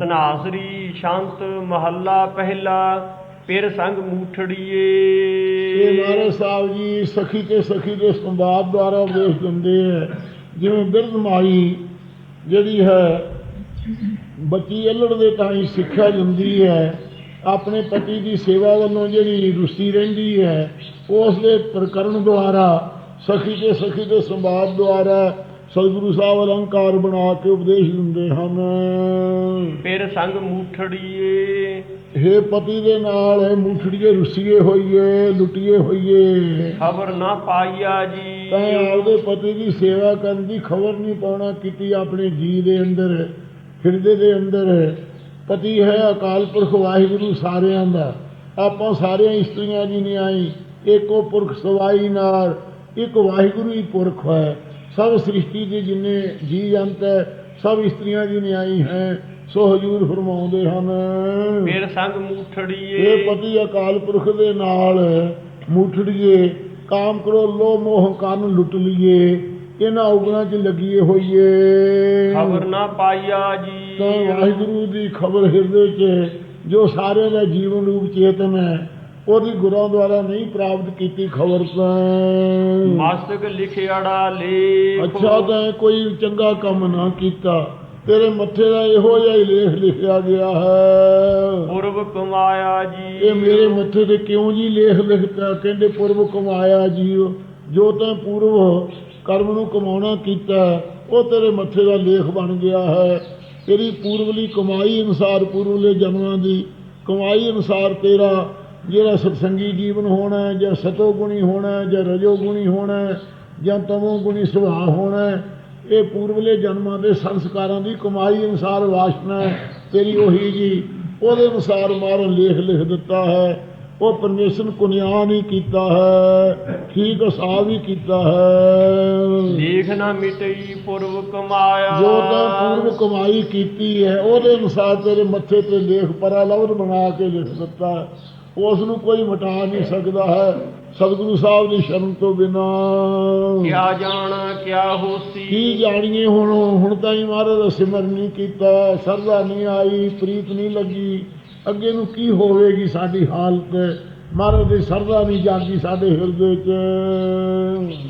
ਤਨਾਸਰੀ ਸ਼ਾਂਤ ਮਹੱਲਾ ਪਹਿਲਾ ਪਿਰ ਸੰਗ ਇਹ ਮਹਾਰਾਜ ਸਾਹਿਬ ਜੀ ਸਖੀ ਤੇ ਸਖੀ ਦੇ ਸੰਵਾਦ ਦੁਆਰਾ ਉਪਦੇਸ਼ ਦਿੰਦੇ ਹੈ। ਜਿਵੇਂ ਬਿਰਧ ਮਾਈ ਜਿਹੜੀ ਹੈ ਬੱਚੀ ਅਲੜ ਦੇ ਤਾਈ ਸਿੱਖਿਆ ਦਿੰਦੀ ਹੈ। ਆਪਣੇ ਪਤੀ ਦੀ ਸੇਵਾ ਵੱਲੋਂ ਜਿਹੜੀ ਰੁਸ਼ੀ ਰਹਿੰਦੀ ਹੈ, ਉਸ ਦੇ ਪ੍ਰਕਰਨ ਦੁਆਰਾ, ਸਖੀ ਤੇ ਸਖੀ ਦੇ ਸੰਵਾਦ ਦੁਆਰਾ ਸਤਿਗੁਰੂ ਸਾਹਿਬ ਅਲੰਕਾਰ ਬਣਾ ਕੇ ਉਪਦੇਸ਼ ਦਿੰਦੇ ਹਨ। ਪਿਰ ਸੰਗ ਮੂਠੜੀਏ। ਹੇ ਪਤੀ ਦੇ ਨਾਲ ਹੈ ਮੁਠੜੀਏ ਰੁੱਸੀਏ ਹੋਈਏ ਲੁੱਟੀਏ ਹੋਈਏ। ਖਬਰ ਨਾ ਪਾਈਆ ਤਾਂ ਜੀ ਆਪਦੇ ਪਤੀ ਦੀ ਸੇਵਾ ਕਰਨ ਦੀ ਖਬਰ ਨਹੀਂ ਪਾਉਣਾ ਕੀਤੀ ਆਪਣੇ ਜੀ ਦੇ ਅੰਦਰ ਹਿਰਦੇ ਦੇ ਅੰਦਰ। ਪਤੀ ਹੈ ਅਕਾਲ ਪੁਰਖ ਵਾਹਿਗੁਰੂ ਸਾਰਿਆਂ ਦਾ। ਆਪਾਂ ਸਾਰਿਆਂ ਇਸਤਰੀਆਂ ਦੀ ਨਹੀਂ ਆਈ। ਏਕੋ ਪੁਰਖ ਸਵਾਈ ਨਾਲ ਇੱਕ ਵਾਹਿਗੁਰੂ ਹੀ ਪੁਰਖ ਹੈ। ਸਭ ਸ੍ਰਿਸ਼ਟੀ ਦੇ ਜਿੰਨੇ ਜੀ ਜੰਤ ਹੈ ਸਭ ਇਸਤਰੀਆਂ ਦੀ ਨਿਆਈ ਹੈ ਸੋ ਹਜੂਰ ਫਰਮਾਉਂਦੇ ਹਨ। ਪਿਰ ਸੰਗ ਇਹ ਮੂਠੜੀਏ ਪਤੀ ਅਕਾਲ ਪੁਰਖ ਦੇ ਨਾਲ ਮੁੱਠੜੀਏ ਕਾਮ ਕਰੋ ਲੋ ਮੋਹ ਕੰਨ ਲੁੱਟ ਲਈਏ ਇਹਨਾਂ ਉਗਣਾ 'ਚ ਲੱਗੀਏ ਹੋਈਏ। ਖਬਰ ਨਾ ਪਾਈਆ ਤਾਂ ਜੀ ਵਾਹਿਗੁਰੂ ਦੀ ਖਬਰ ਹਿਰਦੇ 'ਚ ਜੋ ਸਾਰਿਆਂ ਦਾ ਜੀਵਨ ਰੂਪ ਚੇਤਨ ਹੈ ਉਹਦੀ ਗੁਰਾਂ ਦੁਆਰਾ ਨਹੀਂ ਪ੍ਰਾਪਤ ਕੀਤੀ ਖਬਰ ਮਸਤਕ ਲਿਖਿਆੜਾ ਲੇਖ। ਅੱਛਾ ਤਾਂ ਕੋਈ ਚੰਗਾ ਕੰਮ ਨਾ ਕੀਤਾ। ਤੇਰੇ ਮੱਥੇ ਦਾ ਇਹੋ ਜਿਹਾ ਹੀ ਲੇਖ ਲਿਖਿਆ ਗਿਆ ਹੈ। ਪੁਰਬ ਕਮਾਇਆ ਜੀ। ਇਹ ਮੇਰੇ ਮੱਥੇ ਤੇ ਕਿਉਂ ਜੀ ਲੇਖ ਲਿਖਤਾ? ਕਹਿੰਦੇ ਪੁਰਬ ਕਮਾਇਆ ਜੀਓ ਜੋ ਤਾਂ ਪੂਰਵ ਕਰਮ ਨੂੰ ਕਮਾਉਣਾ ਕੀਤਾ ਉਹ ਤੇਰੇ ਮੱਥੇ ਦਾ ਲੇਖ ਬਣ ਗਿਆ ਹੈ। ਤੇਰੀ ਪੂਰਵਲੀ ਕਮਾਈ ਅਨੁਸਾਰ ਪੂਰਵਲੇ ਜਨਮਾਂ ਦੀ ਕਮਾਈ ਅਨੁਸਾਰ ਤੇਰਾ ਜਿਹੜਾ ਸਤਸੰਗੀ ਜੀਵਨ ਹੋਣਾ ਜਾਂ ਸਤੋ ਗੁਣੀ ਹੋਣਾ ਜਾਂ ਰਜੋ ਗੁਣੀ ਹੋਣਾ ਜਾਂ ਤਮੋ ਗੁਣੀ ਸੁਭਾਅ ਹੋਣਾ ਇਹ ਪੂਰਵਲੇ ਜਨਮਾਂ ਦੇ ਸੰਸਕਾਰਾਂ ਦੀ ਕਮਾਈ ਅਨੁਸਾਰ ਵਾਸਨਾ ਤੇਰੀ ਉਹੀ ਜੀ ਉਹਦੇ ਅਨੁਸਾਰ ਮਾਰਨ ਲੇਖ ਲਿਖ ਦਿੱਤਾ ਹੈ। ਉਹ ਪਰਮੇਸ਼ਰ ਕੁਨਿਆ ਨਹੀਂ ਕੀਤਾ ਹੈ ਠੀਕ ਹਿਸਾਬ ਹੀ ਕੀਤਾ ਹੈ। ਲੇਖ ਨਾ ਮਿਟਈ ਪੁਰਬ ਕਮਾਇਆ। ਜੋ ਤਾਂ ਪੂਰਵ ਕਮਾਈ ਕੀਤੀ ਹੈ ਉਹਦੇ ਅਨੁਸਾਰ ਤੇਰੇ ਮੱਥੇ ਤੇ ਲੇਖ ਪਰਾ ਲਵਰ ਬਣਾ ਕੇ ਲਿਖ ਦਿੱਤਾ ਹੈ। ਉਸ ਨੂੰ ਕੋਈ ਮਿਟਾ ਨਹੀਂ ਸਕਦਾ ਹੈ। ਸਤਿਗੁਰੂ ਸਾਹਿਬ ਦੀ ਸ਼ਰਨ ਤੋਂ ਬਿਨਾ। ਕਿਆ ਜਾਣਾ ਕਿਆ ਹੋਸੀ। ਕੀ ਜਾਣੀਏ ਹੁਣ? ਹੁਣ ਤਾਂ ਹੀ ਮਹਾਰਾਜ ਦਾ ਸਿਮਰਨ ਨਹੀਂ ਕੀਤਾ। ਸਰਦਾ ਨਹੀਂ ਆਈ ਪ੍ਰੀਤ ਨਹੀਂ ਲੱਗੀ। ਅੱਗੇ ਨੂੰ ਕੀ ਹੋਵੇਗੀ ਸਾਡੀ ਹਾਲਤ? ਮਹਾਰਾਜ ਦੀ ਸਰਦਾ ਨਹੀਂ ਜਾਗੀ ਸਾਡੇ ਹਿਰਦੇ 'ਚ।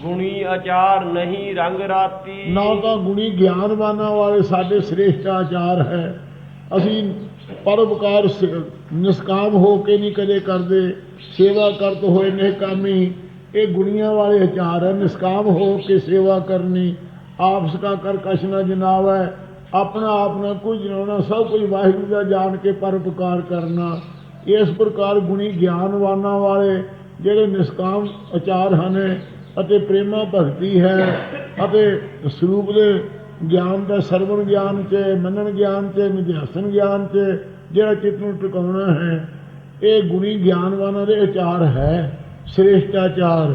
ਗੁਣੀ ਆਚਾਰ ਨਹੀਂ ਰੰਗ ਰਾਤੀ। ਨਾ ਤਾਂ ਗੁਣੀ ਗਿਆਨਵਾਨਾਂ ਵਾਲੇ ਸਾਡੇ ਸ੍ਰੇਸ਼ਟ ਆਚਾਰ ਹੈ। ਅਸੀਂ ਪਰਉਪਕਾਰ ਸ- ਨਿਸਕਾਮ ਹੋ ਕੇ ਨਹੀਂ ਕਦੇ ਕਰਦੇ, ਸੇਵਾ ਕਰਤ ਹੋਏ ਨੇ ਕਾਮੀ। ਇਹ ਗੁਣੀਆਂ ਵਾਲੇ ਆਚਾਰ ਹੈ ਨਿਸਕਾਮ ਹੋ ਕੇ ਸੇਵਾ ਕਰਨੀ। ਆਪਸ ਕਾ ਕਰ ਕਛ ਨਾ ਜਨਾਵੈ, ਆਪਣਾ ਆਪ ਨਾ ਕੁਝ ਜਨਾਉਣਾ, ਸਭ ਕੁਝ ਵਾਹਿਗੁਰੂ ਦਾ ਜਾਣ ਕੇ ਪਰਉਪਕਾਰ ਕਰਨਾ। ਇਸ ਪ੍ਰਕਾਰ ਗੁਣੀ ਗਿਆਨਵਾਨਾਂ ਵਾਲੇ ਜਿਹੜੇ ਨਿਸਕਾਮ ਆਚਾਰ ਹਨ ਅਤੇ ਪ੍ਰੇਮਾ ਭਗਤੀ ਹੈ ਅਤੇ ਸਰੂਪ ਦੇ ਗਿਆਨ ਦਾ ਸਰਵਣ ਗਿਆਨ ਚ, ਮੰਨਣ ਗਿਆਨ ਚ, ਨਿਧਿਆਸਨ ਗਿਆਨ ਚ ਜਿਹੜਾ ਚਿੱਤ ਨੂੰ ਟਿਕਾਉਣਾ ਹੈ ਇਹ ਗੁਣੀ ਗਿਆਨਵਾਨਾਂ ਦੇ ਆਚਾਰ ਹੈ ਸ੍ਰੇਸ਼ਟਾਚਾਰ।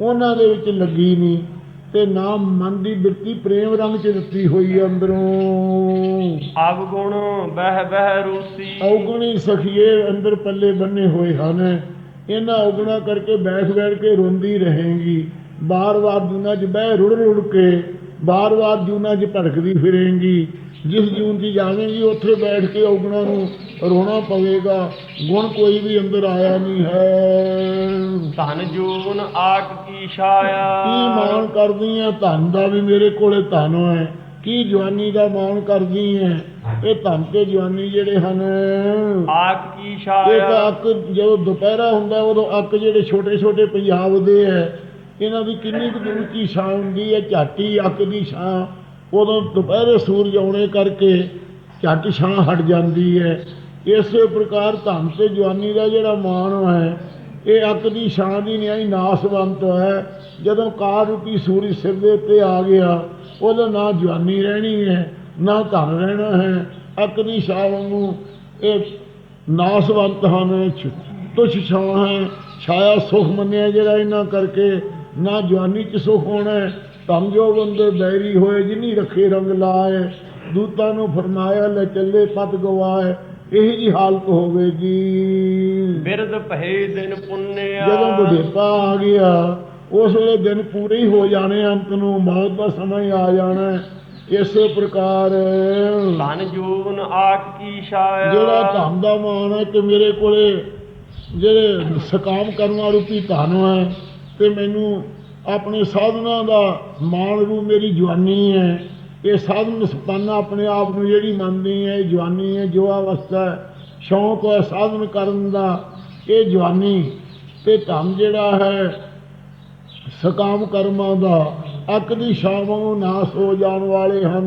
ਉਹਨਾਂ ਦੇ ਵਿੱਚ ਲੱਗੀ ਨਹੀਂ ਤੇ ਨਾ ਮਨ ਦੀ ਬਿਰਤੀ ਪ੍ਰੇਮ ਰੰਗ ਚ ਦਿੱਤੀ ਹੋਈ ਅੰਦਰੋਂ। ਅਵਗੁਣ ਬਹਿ ਬਹਿ ਰੂਸੀ। ਔਗਣੀ ਸਖੀਏ ਅੰਦਰ ਪੱਲੇ ਬੰਨੇ ਹੋਏ ਹਨ। ਇਹਨਾਂ ਔਗਣਾ ਕਰਕੇ ਬੈਠ ਬੈਠ ਕੇ ਰੋਂਦੀ ਰਹੇਗੀ। ਬਾਰ-ਬਾਰ ਜੂਨਾ 'ਚ ਬਹਿ ਰੁੜ ਰੁੜ ਕੇ ਬਾਰ-ਬਾਰ ਜੂਨਾ 'ਚ ਭਟਕਦੀ ਫਿਰੇਗੀ। ਜਿਸ ਜੂਨ 'ਚ ਜਾਵੇਂਗੀ ਉੱਥੇ ਬੈਠ ਕੇ ਔਗਣਾ ਨੂੰ ਰੋਣਾ ਪਵੇਗਾ। ਗੁਣ ਕੋਈ ਵੀ ਅੰਦਰ ਆਇਆ ਨਹੀਂ ਹੈ। ਧਨ ਜੂਨ ਆਕ ਕੀ ਛਾਇਆ। ਕੀ ਮਾਣ ਕਰਦੀ ਹੈ ਧਨ ਦਾ ਵੀ ਮੇਰੇ ਕੋਲੇ ਧਨ ਹੈ ਕੀ ਜਵਾਨੀ ਦਾ ਮਾਣ ਕਰਦੀ ਹੈ ਇਹ ਧਨ ਤੇ ਜਵਾਨੀ ਜਿਹੜੇ ਹਨ। ਆਕ ਕੀ ਇਹ ਤਾਂ ਛਾਇਆ ਅੱਕ ਜਦੋਂ ਦੁਪਹਿਰਾ ਹੁੰਦਾ ਉਦੋਂ ਅੱਕ ਜਿਹੜੇ ਛੋਟੇ ਛੋਟੇ ਪੰਜਾਬ ਦੇ ਹੈ ਇਹਨਾਂ ਦੀ ਕਿੰਨੀ ਕੁ ਦੂਰ ਕੀ ਛਾਂ ਹੁੰਦੀ ਹੈ ਝਾਟੀ ਅੱਕ ਦੀ ਛਾਂ। ਉਦੋਂ ਦੁਪਹਿਰੇ ਸੂਰਜ ਆਉਣੇ ਕਰਕੇ ਝੱਟ ਛਾਂ ਹਟ ਜਾਂਦੀ ਹੈ। ਇਸੇ ਪ੍ਰਕਾਰ ਧਨ ਤੇ ਜਵਾਨੀ ਦਾ ਜਿਹੜਾ ਮਾਣ ਹੈ ਇਹ ਅੱਕ ਦੀ ਛਾਂ ਦੀ ਨਿਆਈ ਨਾਸਵੰਤ ਹੈ। ਜਦੋਂ ਕਾਰ ਰੂਪੀ ਸੂਰਜ ਸਿਰ ਦੇ ਉੱਤੇ ਆ ਗਿਆ ਉਹਦਾ ਨਾ ਜਵਾਨੀ ਰਹਿਣੀ ਹੈ ਨਾ ਧਨ ਰਹਿਣਾ ਹੈ। ਅੱਕ ਦੀ ਛਾਂ ਵਾਂਗੂ ਇਹ ਨਾਸਵੰਤ ਹਨ ਤੁਛ ਛਾਂ ਹੈ। ਛਾਇਆ ਸੁਖ ਮੰਨਿਆ ਜਿਹੜਾ ਇਹਨਾਂ ਕਰਕੇ ਨਾ ਜਵਾਨੀ ਚ ਸੁਖ ਹੋਣਾ ਹੈ, ਜੋ ਬੰਦੇ ਬੈਰੀ ਹੋਏ ਜਿਨੀ ਰੱਖੇ ਰੰਗ ਲਾਏ ਦੂਤਾਂ ਨੂੰ ਫਰਮਾਇਆ ਲੈ ਚੱਲੇ ਪਤ ਗਵਾਏ ਇਹੀ ਜੀ ਹਾਲਤ ਹੋਵੇਗੀ। ਬਿਰਧ ਭਏ ਦਿਨ ਪੁੰਨਿਆ। ਜਦੋਂ ਬੁਢੇਪਾ ਆ ਗਿਆ ਉਸ ਵੇਲੇ ਦਿਨ ਪੂਰੇ ਹੀ ਹੋ ਜਾਣੇ ਅੰਤ ਨੂੰ ਮੌਤ ਦਾ ਸਮਾਂ ਹੀ ਆ ਜਾਣਾ ਹੈ। ਇਸੇ ਪ੍ਰਕਾਰ ਧਨ ਜੂਨ ਆਖ ਕੀ ਛਾਇਆ। ਜਿਹੜਾ ਧਨ ਦਾ ਮਾਣ ਹੈ ਕਿ ਮੇਰੇ ਕੋਲੇ ਜਿਹੜੇ ਸਕਾਮ ਕਰਨਾ ਰੂਪੀ ਧਨ ਹੈ ਤੇ ਮੈਨੂੰ ਆਪਣੇ ਸਾਧਨਾ ਦਾ ਮਾਣ ਰੂ ਮੇਰੀ ਜਵਾਨੀ ਹੈ। ਇਹ ਸਾਧਨ ਸੰਪੰਨ ਆਪਣੇ ਆਪ ਨੂੰ ਜਿਹੜੀ ਮੰਨਦੀ ਹੈ ਇਹ ਜਵਾਨੀ ਹੈ ਜੋ ਅਵਸਥਾ ਸ਼ੌਂਕ ਹੈ ਸਾਧਨ ਕਰਨ ਦਾ ਇਹ ਜਵਾਨੀ। ਤੇ ਧਨ ਜਿਹੜਾ ਹੈ ਸਕਾਮ ਕਰਮਾਂ ਦਾ ਅੱਕ ਦੀ ਛਾਵਾਂ ਨਾਸ ਹੋ ਜਾਣ ਵਾਲੇ ਹਨ।